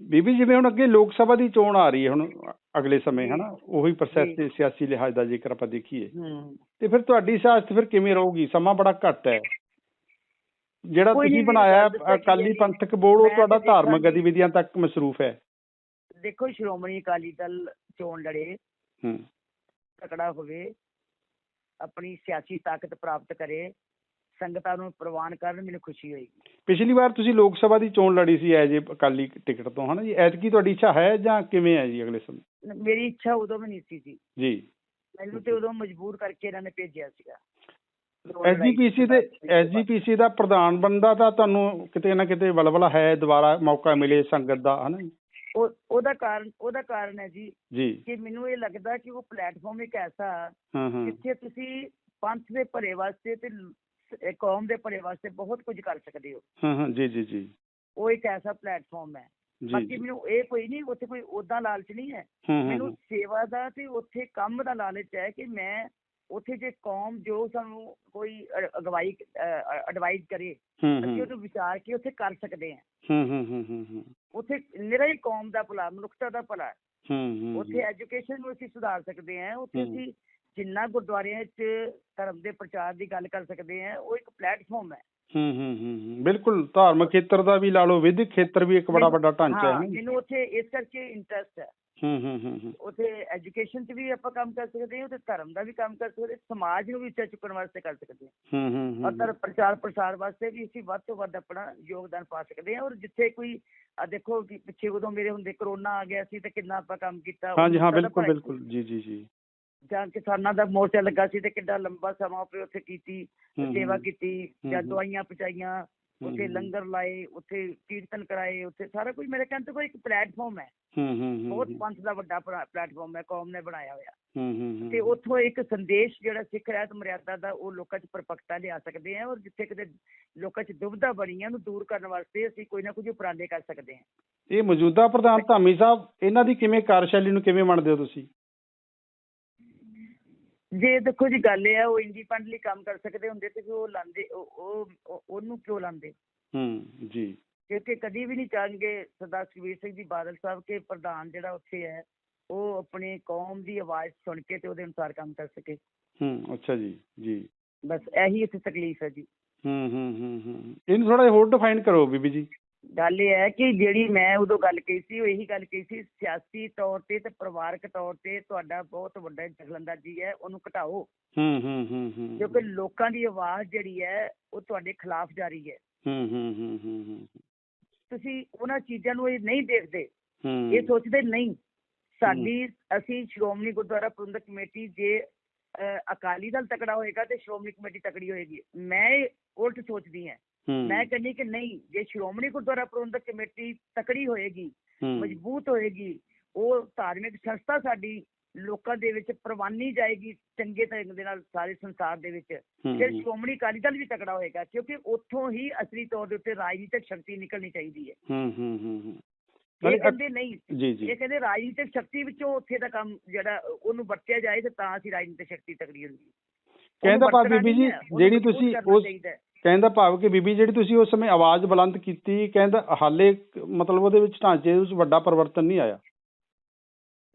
ਬੀਬੀ ਜਿਵੇਂ ਹੁਣ ਅੱਗੇ ਲੋਕ ਸਭਾ ਦੀ ਚੋਣ ਆ ਰਹੀ ਹੈ ਹੁਣ ਅਗਲੇ ਸਮੇਂ। ਹਨਾ? ਉਹੀ ਪ੍ਰੋਸੈਸ। ਤੇ ਸਿਆਸੀ ਲਿਹਾਜ਼ ਦਾ ਜੇਕਰ ਆਪਾਂ ਦੇਖੀਏ। ਹੂੰ। ਤੇ ਫਿਰ ਤੁਹਾਡੀ ਸਿਆਸਤ ਫਿਰ ਕਿਵੇਂ ਰਹੂਗੀ? ਸਮਾਂ ਬੜਾ ਘੱਟ ਹੈ। ਜਿਹੜਾ ਤੁਸੀਂ ਬਣਾਇਆ ਅਕਾਲੀ ਪੰਥਕ ਬੋਰਡ ਉਹ ਤੁਹਾਡਾ ਧਾਰਮਿਕ। ਗਤੀਵਿਧੀਆਂ ਤੱਕ ਮਸਰੂਫ ਹੈ। ਦੇਖੋ ਸ਼੍ਰੋਮਣੀ ਅਕਾਲੀ ਦਲ ਚੋਣ ਲੜੇ। ਹੂੰ। ਤਕੜਾ ਹੋਵੇ। ਆਪਣੀ ਸਿਆਸੀ ਤਾਕਤ ਪ੍ਰਾਪਤ ਕਰੇ ਸੰਗਤਾਂ ਨੂੰ ਪ੍ਰਵਾਨ ਕਰਨ ਮੈਨੂੰ ਖੁਸ਼ੀ ਹੋਏਗੀ। ਪਿਛਲੀ ਵਾਰ ਤੁਸੀਂ ਲੋਕ ਸਭਾ ਦੀ ਚੋਣ ਲੜੀ ਸੀ ਐਜ ਅਕਾਲੀ ਟਿਕਟ ਤੋਂ ਹਨਾ ਜੀ? ਐਤਕੀ ਤੁਹਾਡੀ ਇੱਛਾ ਹੈ ਜਾਂ ਕਿਵੇਂ ਹੈ ਜੀ ਅਗਲੇ ਸਮੇਂ? ਮੇਰੀ ਇੱਛਾ ਉਦੋਂ ਵੀ ਨਹੀਂ ਸੀ ਜੀ। ਜੀ। ਮੈਨੂੰ ਤੇ ਉਦੋਂ ਮਜਬੂਰ ਕਰਕੇ ਇਹਨਾਂ ਨੇ ਭੇਜਿਆ ਸੀਗਾ। ਐਸਜੀਪੀਸੀ ਦੇ ਐਸਜੀਪੀਸੀ ਦਾ ਪ੍ਰਧਾਨ ਬਣਦਾ ਤਾਂ ਤੁਹਾਨੂੰ ਕਿਤੇ ਨਾ ਕਿਤੇ ਬਲਬਲਾ ਹੈ ਦੁਬਾਰਾ ਮੌਕਾ ਮਿਲੇ ਸੰਗਤ ਦਾ ਹਨਾ ਜੀ? ਉਹ ਉਹਦਾ ਕਾਰਨ ਉਹਦਾ ਕਾਰਨ ਹੈ ਜੀ ਜੀ। ਕਿ ਮੈਨੂੰ ਇਹ ਲੱਗਦਾ ਕਿ ਉਹ ਪਲੇਟਫਾਰਮ ਇੱਕ ਐਸਾ ਜਿੱਥੇ ਤੁਸੀਂ ਪੰਥ ਦੇ ਭਲੇ ਵਾਸਤੇ ਤੇ ਕੌਮ ਦੇ ਭਲੇ ਵਾਸਤੇ ਬਹੁਤ ਕੁਝ ਕਰ ਸਕਦੇ ਹੋ। ਹਾਂ ਹਾਂ ਜੀ ਜੀ ਜੀ। ਉਹ ਇੱਕ ਐਸਾ ਪਲੇਟਫਾਰਮ ਹੈ। ਬਾਕੀ ਮੈਨੂੰ ਇਹ ਕੋਈ ਨਹੀਂ ਉੱਥੇ ਕੋਈ ਉਦਾਂ ਲਾਲਚ ਨਹੀਂ ਹੂੰ। ਮੈਨੂੰ ਸੇਵਾ ਦਾ ਤੇ ਉੱਥੇ ਕੰਮ ਦਾ ਲਾਲਚ ਹੈ ਕਿ ਮੈਂ ਉੱਥੇ ਜੇ ਕੌਮ ਜੋ ਸਾਨੂੰ ਕੋਈ ਅ- ਅਗਵਾਈ ਐਡਵਾਈਸ ਕਰੇ ਹੂੰ ਅਸੀਂ ਹੂੰ। ਉਹਨੂੰ ਵਿਚਾਰ ਕੇ ਉੱਥੇ ਕਰ ਸਕਦੇ ਹਾਂ। ਹੂੰ ਹੂੰ ਹੂੰ ਹੂੰ ਹੂੰ। ਉੱਥੇ ਨਿਰਾ ਹੀ ਕੌਮ ਦਾ ਭਲਾ ਮਨੁੱਖਤਾ ਦਾ ਭਲਾ ਹੈ। ਹੂੰ ਹੂੰ ਉੱਥੇ ਐਜੂਕੇਸ਼ਨ ਨੂੰ ਅਸੀਂ ਸੁਧਾਰ ਸਕਦੇ ਹਾਂ ਉੱਥੇ ਹੂੰ। ਅਸੀਂ ਜਿੰਨਾ ਗੁਰਦੁਆਰਿਆਂ 'ਚ ਧਰਮ ਦੇ ਪ੍ਰਚਾਰ ਦੀ ਗੱਲ ਕਰ ਸਕਦੇ ਹਾਂ ਉਹ ਇੱਕ ਪਲੇਟਫਾਰਮ ਹੈ। ਹੂੰ ਹੂੰ ਹੂੰ ਹੂੰ। ਬਿਲਕੁਲ ਧਾਰਮਿਕ ਖੇਤਰ ਦਾ ਵੀ ਲਾ ਲਓ ਵਿਦਿਅਕ ਖੇਤਰ ਵੀ ਇੱਕ ਬੜਾ ਵੱਡਾ ਢਾਂਚਾ ਹੈ ਹਾਂ। ਮੈਨੂੰ ਉੱਥੇ ਇਸ ਕਰਕੇ ਇੰਟਰਸਟ ਹੈ। ਹੂੰ ਹੂੰ ਹੂੰ ਹੂੰ। ਉੱਥੇ ਐਜੂਕੇਸ਼ਨ 'ਚ ਵੀ ਆਪਾਂ ਕੰਮ ਕਰ ਸਕਦੇ ਹਾਂ ਉੱਥੇ ਧਰਮ ਦਾ ਵੀ ਕੰਮ ਕਰ ਸਕਦੇ ਹਾਂ ਸਮਾਜ ਨੂੰ ਵੀ ਉੱਚਾ ਚੁੱਕਣ ਵਾਸਤੇ ਕਰ ਸਕਦੇ ਹਾਂ। ਹੂੰ ਹੂੰ ਹੂੰ ਔਰ ਪ੍ਰਚਾਰ ਪ੍ਰਸਾਰ ਵਾਸਤੇ ਵੀ ਅਸੀਂ ਵੱਧ ਤੋਂ ਵੱਧ ਆਪਣਾ ਯੋਗਦਾਨ ਪਾ ਸਕਦੇ ਹਾਂ। ਔਰ ਜਿੱਥੇ ਕੋਈ ਆ ਦੇਖੋ ਕਿ ਪਿੱਛੇ ਉਦੋਂ ਮੇਰੇ ਹੁੰਦੇ ਕਰੋਨਾ ਆ ਗਿਆ ਸੀ ਤੇ ਕਿੰਨਾ ਆਪਾਂ ਕੰਮ ਕੀਤਾ। ਹਾਂਜੀ ਹਾਂ ਬਿਲਕੁਲ ਬਿਲਕੁਲ। ਜੀ ਜੀ ਜੀ। ਜਾਂ ਕਿਸਾਨਾਂ ਦਾ ਮੋਰਚਾ ਲੱਗਾ ਸੀ ਤੇ ਕਿੰਨਾ ਲੰਬਾ ਸਮਾਂ ਆਪਾਂ ਉੱਥੇ ਕੀਤੀ ਸੇਵਾ। ਕੀਤੀ ਜਾਂ। ਦਵਾਈਆਂ ਪਹੁੰਚਾਈਆਂ ਉੱਥੇ। ਲੰਗਰ ਲਾਏ ਉੱਥੇ ਕੀਰਤਨ ਕਰਾਏ ਉੱਥੇ ਸਾਰਾ ਕੁਝ ਮੇਰੇ ਕਹਿੰਦੇ ਕੋਈ ਇੱਕ ਪਲੇਟਫਾਰਮ ਹੈ ਹੂੰ ਹੂੰ ਹੂੰ ਬਹੁਤ ਪੰਥ ਦਾ ਵੱਡਾ ਪਲੇਟਫਾਰਮ ਹੈ ਕੌਮ ਨੇ ਬਣਾਇਆ ਹੋਇਆ ਹੂੰ ਹੂੰ ਹੂੰ, ਤੇ ਉੱਥੋਂ ਇੱਕ ਸੰਦੇਸ਼ ਜਿਹੜਾ ਸਿੱਖ ਰਹਿਤ ਮਰਿਆਦਾ ਦਾ ਉਹ ਲੋਕਾਂ 'ਚ ਪਰਪੱਕਤਾ ਲਿਆ ਸਕਦੇ ਆ ਔਰ ਜਿੱਥੇ ਕਿਤੇ ਲੋਕਾਂ 'ਚ ਦੁਬਿਧਾ ਬਣੀ ਹੈ ਉਹਨੂੰ ਦੂਰ ਕਰਨ ਵਾਸਤੇ ਅਸੀਂ ਕੋਈ ਨਾ ਕੁਝ ਉਪਰਾਲੇ ਕਰ ਸਕਦੇ ਹਾਂ ਇਹ ਮੌਜੂਦਾ ਪ੍ਰਧਾਨ ਧਾਮੀ ਸਾਹਿਬ ਇਹਨਾਂ ਦੀ ਕਿਵੇਂ ਕਾਰਜਸ਼ੈਲੀ ਨੂੰ ਕਿਵੇਂ ਮੰਨਦੇ ਹੋ ਤੁਸੀਂ ਜੇ ਦੇਖੋ ਜੀ ਗੱਲ ਇਹ ਆ ਉਹ ਇੰਡੀਪੈਂਡੈਂਟਲੀ ਕੰਮ ਕਰ ਸਕਦੇ ਹੁੰਦੇ ਤੇ ਉਹ ਲਾਂਦੇ ਉਹ ਉਹ- ਉਹ- ਉਹਨੂੰ ਕਿਉਂ ਲਾਂਦੇ? ਹੂੰ ਜੀ। ਕਿਉਂਕਿ ਕਦੀ ਵੀ ਨਹੀਂ ਚਾਹਣਗੇ ਸਰਦਾਰ ਸੁਖਬੀਰ ਸਿੰਘ ਜੀ ਬਾਦਲ ਸਾਹਿਬ ਕੇ ਪ੍ਰਧਾਨ ਜਿਹੜਾ ਉੱਥੇ ਹੈ ਉਹ ਆਪਣੀ ਕੌਮ ਦੀ ਆਵਾਜ਼ ਸੁਣ ਕੇ ਤੇ ਉਹਦੇ ਅਨੁਸਾਰ ਕੰਮ ਕਰ ਸਕੇ। ਹੂੰ ਅੱਛਾ ਜੀ ਜੀ। ਬਸ ਇਹੀ ਇੱਥੇ ਤਕਲੀਫ ਹੈ ਜੀ। ਹੂੰ ਹੂੰ ਹੂੰ ਹੂੰ। ਇਹਨੂੰ ਥੋੜਾ ਹੋਰ ਡਿਫਾਈਨ ਕਰੋ ਬੀਬੀ ਜੀ। ਗੱਲ ਇਹ ਹੈ ਕਿ ਜਿਹੜੀ ਮੈਂ ਉਦੋਂ ਗੱਲ ਕਹੀ ਸੀ ਉਹ ਇਹੀ ਗੱਲ ਕਹੀ ਸੀ ਸਿਆਸੀ ਤੌਰ ਤੇ ਤੇ ਪਰਿਵਾਰਕ ਤੌਰ ਤੇ ਤੁਹਾਡਾ ਬਹੁਤ ਵੱਡਾ ਦਖਲਅੰਦਾਜ਼ੀ ਹੈ ਉਹਨੂੰ ਘਟਾਓ। ਹੂੰ ਹੂੰ ਹੂੰ ਹੂੰ ਕਿਉਂਕਿ ਲੋਕਾਂ ਦੀ ਆਵਾਜ਼ ਜਿਹੜੀ ਹੈ ਉਹ ਤੁਹਾਡੇ ਖਿਲਾਫ ਜਾ ਰਹੀ ਹੈ। ਹੂੰ ਹੂੰ ਹੂੰ ਹੂੰ ਤੁਸੀਂ ਉਹਨਾਂ ਚੀਜ਼ਾਂ ਨੂੰ ਇਹ ਨਹੀਂ ਦੇਖਦੇ। ਇਹ ਸੋਚਦੇ ਨਹੀਂ। ਸਾਡੀ ਅਸੀਂ ਸ਼੍ਰੋਮਣੀ ਗੁਰਦੁਆਰਾ ਪ੍ਰਬੰਧਕ ਕਮੇਟੀ ਜੇ ਅਕਾਲੀ ਦਲ ਤਕੜਾ ਹੋਏਗਾ ਤੇ ਸ਼੍ਰੋਮਣੀ ਕਮੇਟੀ ਤਕੜੀ ਹੋਏਗੀ। ਮੈਂ ਉਲਟ ਸੋਚਦੀ ਹੂੰ। ਮੈਂ ਕਹਿੰਦੀ ਕਿ ਨਹੀਂ ਜੇ ਸ਼੍ਰੋਮਣੀ ਗੁਰਦੁਆਰਾ ਪ੍ਰਬੰਧਕ ਕਮੇਟੀ ਤਕੜੀ ਹੋਏਗੀ ਮਜ਼ਬੂਤ ਹੋਏਗੀ ਉਹ ਧਾਰਮਿਕ ਸੰਸਥਾ ਸਾਡੀ ਲੋਕਾਂ ਦੇ ਵਿੱਚ ਪ੍ਰਵਾਨੀ ਜਾਏਗੀ ਚੰਗੇ ਢੰਗ ਦੇ ਨਾਲ ਸਾਰੇ ਸੰਸਾਰ ਦੇ ਵਿੱਚ। ਫਿਰ। ਸ਼੍ਰੋਮਣੀ ਅਕਾਲੀ ਦਲ ਵੀ ਤਕੜਾ ਹੋਏਗਾ ਕਿਉਂਕਿ ਉੱਥੋਂ ਹੀ ਅਸਲੀ ਤੌਰ ਦੇ ਉੱਤੇ ਰਾਜਨੀਤਿਕ ਸ਼ਕਤੀ ਨਿਕਲਣੀ ਚਾਹੀਦੀ ਹੈ। ਹੂੰ ਹੂੰ ਹੂੰ ਹੂੰ। ਇਹ ਕਹਿੰਦੇ ਨਹੀਂ ਇਹ ਕਹਿੰਦੇ ਰਾਜਨੀਤਿਕ ਸ਼ਕਤੀ ਵਿੱਚੋਂ ਉੱਥੇ ਦਾ ਕੰਮ ਜਿਹੜਾ ਉਹਨੂੰ ਵਰਤਿਆ ਜਾਏ ਤੇ ਤਾਂ ਅਸੀਂ ਰਾਜਨੀਤਿਕ ਸ਼ਕਤੀ ਤਕੜੀ ਹੁੰਦੀ ਕਹਿੰਦਾ ਨਹੀਂ ਜੀ, ਜਿਹੜੀ ਤੁਸੀਂ ਉਸ-। ਕਹਿੰਦਾ ਭਾਵ ਕਿ ਬੀਬੀ ਜਿਹੜੀ ਤੁਸੀਂ ਉਸ ਸਮੇਂ ਆਵਾਜ਼ ਬੁਲੰਦ ਕੀਤੀ ਕਹਿੰਦਾ ਹਾਲੇ ਮਤਲਬ ਉਹਦੇ ਵਿੱਚ ਢਾਂਚੇ ਵਿੱਚ ਵੱਡਾ ਪਰਿਵਰਤਨ ਨਹੀਂ ਆਇਆ।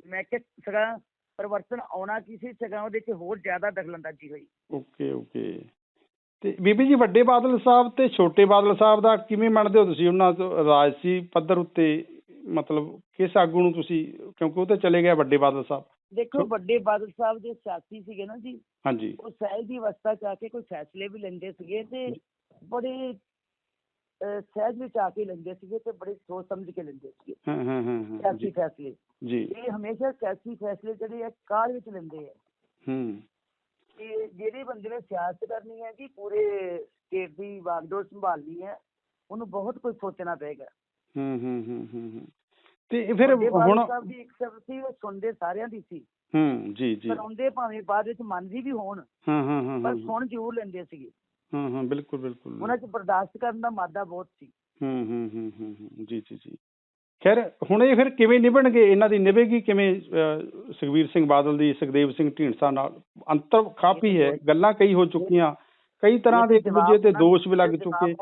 ਮੈਂ ਕਿਹਾ ਸਗਾ ਪਰਿਵਰਤਨ ਆਉਣਾ ਕੀ ਸੀ ਸਗਾ ਉਹਦੇ 'ਚ ਹੋਰ ਜ਼ਿਆਦਾ ਦਖਲਅੰਦਾਜ਼ੀ ਹੋਈ। Okay okay. ਤੇ ਬੀਬੀ ਜੀ ਵੱਡੇ ਬਾਦਲ ਸਾਹਿਬ ਤੇ ਛੋਟੇ ਬਾਦਲ ਸਾਹਿਬ ਦਾ ਕਿਵੇਂ ਮੰਨਦੇ ਹੋ ਤੁਸੀਂ? ਉਹਨਾਂ ਤੋਂ ਰਾਜਸੀ ਪੱਧਰ ਉੱਤੇ ਮਤਲਬ ਕਿਸ ਆਗੂ ਨੂੰ ਤੁਸੀਂ ਕਿਉਂਕਿ ਉਹ ਤਾਂ ਚਲੇ ਗਿਆ ਵੱਡੇ ਬਾਦਲ ਸਾਹਿਬ। ਦੇਖੋ ਵੱਡੇ ਬਾਦਲ ਸਾਹਿਬ ਜੇ ਸਿਆਸੀ ਸੀਗੇ ਨਾ ਜੀ। ਹਾਂਜੀ। ਉਹ ਸਹਿਜ ਦੀ ਅਵਸਥਾ ਚ ਆ ਕੇ ਕੋਈ ਫੈਸਲੇ ਵੀ ਲੈਂਦੇ ਸੀਗੇ ਤੇ ਬੜੇ ਸਹਿਜ ਵਿੱਚ ਆ ਕੇ ਲੈਂਦੇ ਸੀਗੇ ਤੇ ਬੜੇ ਸੋਚ ਸਮਝ ਕੇ ਲੈਂਦੇ ਸੀਗੇ। ਹਾਂ ਹਾਂ ਹਾਂ ਹਾਂ ਸਿਆਸੀ ਫੈਸਲੇ? ਜੀ। ਇਹ ਹਮੇਸ਼ਾ ਸਿਆਸੀ ਫੈਸਲੇ ਜਿਹੜੇ ਆ ਕਾਲ ਵਿੱਚ ਲੈਂਦੇ ਆ। ਹੂੰ। ਕਿ ਜਿਹੜੇ ਬੰਦੇ ਨੇ ਸਿਆਸਤ ਕਰਨੀ ਹੈ ਜੀ ਪੂਰੇ ਸਟੇਟ ਦੀ ਵਾਗਡੋਰ ਸੰਭਾਲਣੀ ਹੈ ਉਹਨੂੰ ਬਹੁਤ ਕੁਝ ਸੋਚਣਾ ਪਏਗਾ। ਹੂੰ ਹੂੰ ਹੂੰ ਹੂੰ ਹੂੰ। ਤੇ ਫਿਰ ਹੁਣ ਸਾਹਿਬ ਦੀ ਇੱਕ ਸ਼ਬਦ ਸੀ ਉਹ ਸੁਣਦੇ ਸਾਰਿਆਂ ਦੀ ਸੀ ਹੂੰ ਜੀ ਜੀ ਸੁਣਾਉਂਦੇ ਭਾਵੇਂ ਬਾਅਦ ਵਿੱਚ ਮੰਨਦੀ ਵੀ ਹੋਣ ਹਾਂ ਹਾਂ ਹਾਂ ਪਰ ਸੁਣ ਜ਼ਰੂਰ ਲੈਂਦੇ ਸੀਗੇ ਹਾਂ ਹਾਂ ਬਿਲਕੁਲ ਬਿਲਕੁਲ ਉਹਨਾਂ 'ਚ ਬਰਦਾਸ਼ਤ ਕਰਨ ਦਾ ਮਾਦਾ ਬਹੁਤ ਸੀ ਹੂੰ ਹੂੰ ਹੂੰ ਹੂੰ ਹੂੰ ਜੀ ਜੀ ਜੀ ਖੈਰ ਹੁਣ ਇਹ ਫਿਰ ਕਿਵੇਂ ਨਿਭਣਗੇ ਇਹਨਾਂ ਦੀ ਨਿਭੇਗੀ ਕਿਵੇਂ ਅਹ, ਸੁਖਬੀਰ ਸਿੰਘ ਬਾਦਲ ਦੀ ਸੁਖਦੇਵ ਸਿੰਘ ਢੀਂਡਸਾ ਨਾਲ ਅੰਤਰ ਕਾਫੀ ਹੈ ਗੱਲਾਂ ਕਈ ਹੋ ਚੁੱਕੀਆਂ ਕਈ ਤਰ੍ਹਾਂ ਦੇ ਇੱਕ ਦੂਜੇ ਤੇ ਦੋਸ਼ ਵੀ ਲੱਗ ਚੁੱਕੇ।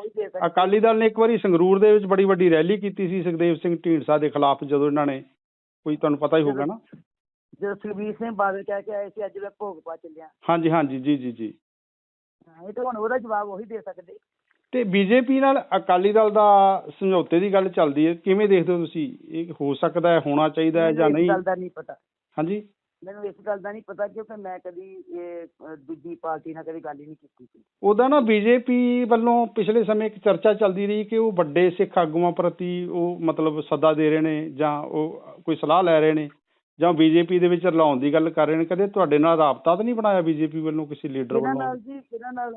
ਅਕਾਲੀ ਦਲ ਨੇ ਇੱਕ ਵਾਰੀ ਸੰਗਰੂਰ ਦੇ ਵਿੱਚ ਬੜੀ ਵੱਡੀ ਰੈਲੀ ਕੀਤੀ ਸੀ ਸੁਖਦੇਵ ਸਿੰਘ ਢੀਂਡਸਾ ਦੇ ਖਿਲਾਫ ਜਦੋਂ ਇਹਨਾਂ ਨੇ ਕੋਈ ਤੁਹਾਨੂੰ ਪਤਾ ਹੀ ਹੋਗਾ ਨਾ। ਜਦੋਂ ਸੁਖਬੀਰ ਸਿੰਘ ਬਾਦਲ ਕਹਿ ਕੇ ਆਏ ਸੀ ਅੱਜ ਮੈਂ ਭੋਗ ਪਾ ਚੱਲਿਆ। ਹਾਂਜੀ ਹਾਂਜੀ ਜੀ ਜੀ ਜੀ। ਇਹ ਤਾਂ ਹੁਣ ਉਹਦਾ ਜਵਾਬ ਉਹੀ ਦੇ ਸਕਦੇ। ਤੇ ਬੀਜੇਪੀ ਨਾਲ ਅਕਾਲੀ ਦਲ ਦਾ ਸਮਝੌਤੇ ਦੀ ਗੱਲ ਚੱਲਦੀ ਹੈ। ਕਿਵੇਂ ਦੇਖਦੇ ਹੋ ਤੁਸੀਂ? ਇਹ ਹੋ ਸਕਦਾ ਹੈ ਹੋਣਾ ਚਾਹੀਦਾ ਹੈ ਜਾਂ ਨਹੀਂ? ਗੱਲ ਦਾ ਨਹੀਂ ਪਤਾ। ਹਾਂਜੀ। ਮੈਨੂੰ ਇਸ ਗੱਲ ਦਾ ਨਹੀਂ ਪਤਾ ਕਿਉਂਕਿ ਮੈਂ ਕਦੀ ਇਹ ਦੂਜੀ ਪਾਰਟੀ ਨਾਲ ਕਦੀ ਗੱਲ ਹੀ ਨਹੀਂ ਕੀਤੀ ਉਹਦਾ ਨਾ ਬੀਜੇਪੀ ਵੱਲੋਂ ਪਿਛਲੇ ਸਮੇਂ ਇੱਕ ਚਰਚਾ ਚੱਲਦੀ ਰਹੀ ਕਿ ਉਹ ਵੱਡੇ ਸਿੱਖ ਆਗੂਆਂ ਪ੍ਰਤੀ ਉਹ ਮਤਲਬ ਸੱਦਾ ਦੇ ਰਹੇ ਨੇ ਜਾਂ ਉਹ ਕੋਈ ਸਲਾਹ ਲੈ ਰਹੇ ਨੇ ਜਾਂ ਬੀਜੇਪੀ ਦੇ ਵਿੱਚ ਰਲਾਉਣ ਦੀ ਗੱਲ ਕਰ ਰਹੇ ਨੇ। ਕਦੇ ਤੁਹਾਡੇ ਨਾਲ ਰਾਬਤਾ ਤਾਂ ਨਹੀਂ ਬਣਾਇਆ ਬੀਜੇਪੀ ਵੱਲੋਂ ਕਿਸੇ ਲੀਡਰ ਵੱਲੋਂ? ਨਾਲ ਜੀ ਕਿਹਨਾਂ ਨਾਲ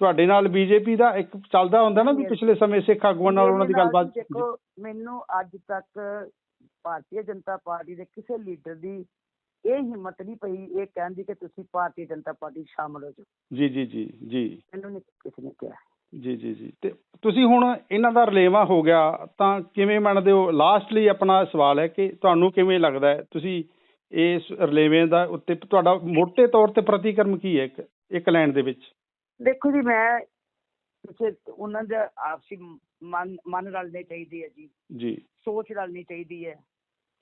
ਤੁਹਾਡੇ ਨਾਲ ਬੀਜੇਪੀ ਦਾ ਇੱਕ ਚੱਲਦਾ ਹੁੰਦਾ ਨਾ ਵੀ ਪਿਛਲੇ ਸਮੇਂ ਸਿੱਖ ਆਗੂਆਂ ਨਾਲ ਉਹਨਾਂ ਦੀ ਗੱਲਬਾਤ ਦੇਖੋ ਮੈਨੂੰ ਅੱਜ ਤੱਕ ਭਾਰਤੀ ਜਨਤਾ ਪਾਰਟੀ ਦੇ ਕਿਸੇ ਲੀਡਰ ਦੀ ਇਹ ਹਿੰਮਤ ਨਹੀਂ ਪਈ ਇਹ ਕਹਿੰਦੀ ਕਿ ਤੁਸੀਂ ਭਾਰਤੀ ਜਨਤਾ ਪਾਰਟੀ ਸ਼ਾਮਲ ਹੋ ਜਾਓ। ਜੀ ਜੀ ਜੀ ਜੀ। ਮੈਨੂੰ ਨਹੀਂ ਕਿਸੇ ਨੇ ਕਿਹਾ। ਜੀ ਜੀ ਜੀ। ਤੇ ਤੁਸੀਂ ਹੁਣ ਇਹਨਾਂ ਦਾ ਰਲੇਵਾ ਹੋ ਗਿਆ ਤਾਂ ਕਿਵੇਂ ਮੰਨਦੇ ਹੋ? ਲਾਸਟਲੀ ਆਪਣਾ ਸਵਾਲ ਹੈ ਕਿ ਤੁਹਾਨੂੰ ਕਿਵੇਂ ਲੱਗਦਾ ਹੈ? ਤੁਸੀਂ ਇਸ ਰਲੇਵੇਂ ਦਾ ਉੱਤੇ ਤੁਹਾਡਾ ਮੋٹے ਤੌਰ ਤੇ ਪ੍ਰਤੀਕਰਮ ਕੀ ਹੈ ਇੱਕ ਇੱਕ ਲਾਈਨ ਦੇ ਵਿੱਚ? ਦੇਖੋ ਜੀ ਮੈਂ ਪਿੱਛੇ ਉਹਨਾਂ ਦਾ ਆਪਸੀ ਮਨ ਮਨ ਰਲਣੇ ਚਾਹੀਦੇ ਹੈ ਜੀ। ਜੀ। ਸੋਚ ਰਲਣੀ ਚਾਹੀਦੀ ਹੈ।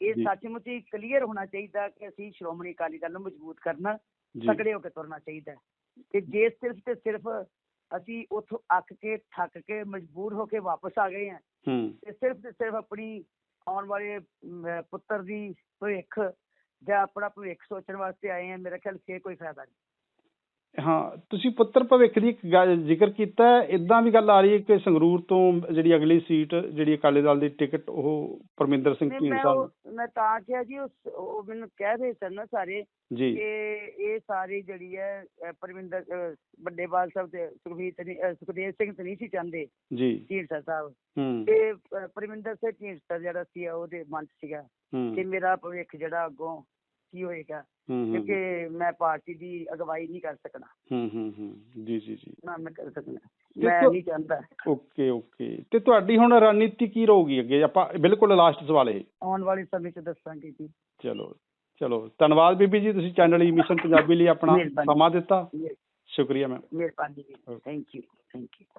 ਇਹ। ਸੱਚਮੁੱਚ ਹੀ ਕਲੀਅਰ ਹੋਣਾ ਚਾਹੀਦਾ ਕਿ ਅਸੀਂ ਸ਼੍ਰੋਮਣੀ ਅਕਾਲੀ ਦਲ ਨੂੰ ਮਜ਼ਬੂਤ ਕਰਨਾ ਤਕੜੇ ਹੋ ਕੇ ਤੁਰਨਾ ਚਾਹੀਦਾ। ਤੇ ਜੇ ਸਿਰਫ ਤੇ ਸਿਰਫ ਅਸੀਂ ਉੱਥੋਂ ਅੱਕ ਕੇ ਥੱਕ ਕੇ ਮਜਬੂਰ ਹੋ ਕੇ ਵਾਪਸ ਆ ਗਏ ਹਾਂ ਹੂੰ ਤੇ ਸਿਰਫ ਤੇ ਸਿਰਫ ਆਪਣੀ ਆਉਣ ਵਾਲੇ ਪੁੱਤਰ ਦੀ ਭਵਿੱਖ ਜਾਂ ਆਪਣਾ ਭਵਿੱਖ ਸੋਚਣ ਵਾਸਤੇ ਆਏ ਹਾਂ ਮੇਰਾ ਖਿਆਲ ਫੇਰ ਕੋਈ ਫਾਇਦਾ ਨਹੀਂ ਹਾਂ ਤੁਸੀਂ ਪੁੱਤਰ ਭਵਿੱਖ ਦੀ ਇੱਕ ਗੱਲ ਜ਼ਿਕਰ ਕੀਤਾ ਹੈ ਇਦਾਂ ਵੀ ਗੱਲ ਆ ਰਹੀ ਹੈ ਕਿ ਸੰਗਰੂਰ ਤੋਂ ਜਿਹੜੀ ਅਗਲੀ ਸੀਟ ਜਿਹੜੀ ਅਕਾਲੀ ਦਲ ਦੀ ਟਿਕਟ ਉਹ ਪਰਮਿੰਦਰ ਸਿੰਘ ਨੂੰ। ਉਹ ਮੈਂ ਤਾਂ ਕਿਹਾ ਜੀ ਉਹ ਮੈਨੂੰ ਕਹਿ ਰਹੇ ਸਨ ਨਾ ਸਾਰੇ ਕਿ ਇਹ ਸਾਰੀ ਜਿਹੜੀ ਹੈ ਪਰਮਿੰਦਰ ਅਹ, ਵੱਡੇ ਬਾਲ ਸਾਹਿਬ ਤੇ ਅਹ, ਸੁਖਦੇਵ ਸਿੰਘ ਤੇ ਨਹੀਂ ਸੀ ਚਾਹੁੰਦੇ ਜੀ। ਢੀਂਡਸਾ ਸਾਹਿਬ। ਹੂੰ। ਤੇ ਪਰਮਿੰਦਰ ਸਿੰਘ ਢੀਂਡਸਾ ਜਿਹੜਾ ਸੀ ਉਹਦੇ ਮਨ ਸੀਗਾ ਕਿ ਮੇਰਾ ਭਵਿੱਖ ਜਿਹੜਾ ਅੱਗੋਂ ਕੀ ਹੋਏਗਾ। ਕਿਉਂਕਿ ਮੈਂ ਪਾਰਟੀ ਦੀ ਅਗਵਾਈ ਨਹੀਂ ਕਰ ਸਕਣਾ। ਹੂੰ ਹੂੰ ਹੂੰ। ਜੀ ਜੀ ਜੀ। ਨਾ ਮੈਂ ਕਰ ਸਕਣਾ। ਤੇ ਮੈਂ ਤੁ- ਨਹੀਂ ਚਾਹੁੰਦਾ। Okay okay. ਤੇ ਤੁਹਾਡੀ ਹੁਣ ਰਣਨੀਤੀ ਕੀ ਰਹੂਗੀ ਅੱਗੇ? ਆਪਾਂ ਬਿਲਕੁਲ ਲਾਸਟ ਸਵਾਲ ਇਹ। ਆਉਣ ਵਾਲੇ ਸਮੇਂ 'ਚ ਦੱਸਾਂਗੇ ਜੀ। ਚਲੋ ਚਲੋ। ਧੰਨਵਾਦ ਬੀਬੀ ਜੀ ਤੁਸੀਂ ਚੈਨਲ ਈ ਮਿਸ਼ਨ ਪੰਜਾਬੀ ਲਈ ਆਪਣਾ। ਸਮਾਂ ਦਿੱਤਾ। ਸ਼ੁਕਰੀਆ ਮੈਮ ਮਿਹਰਬਾਨੀ. Thank you thank you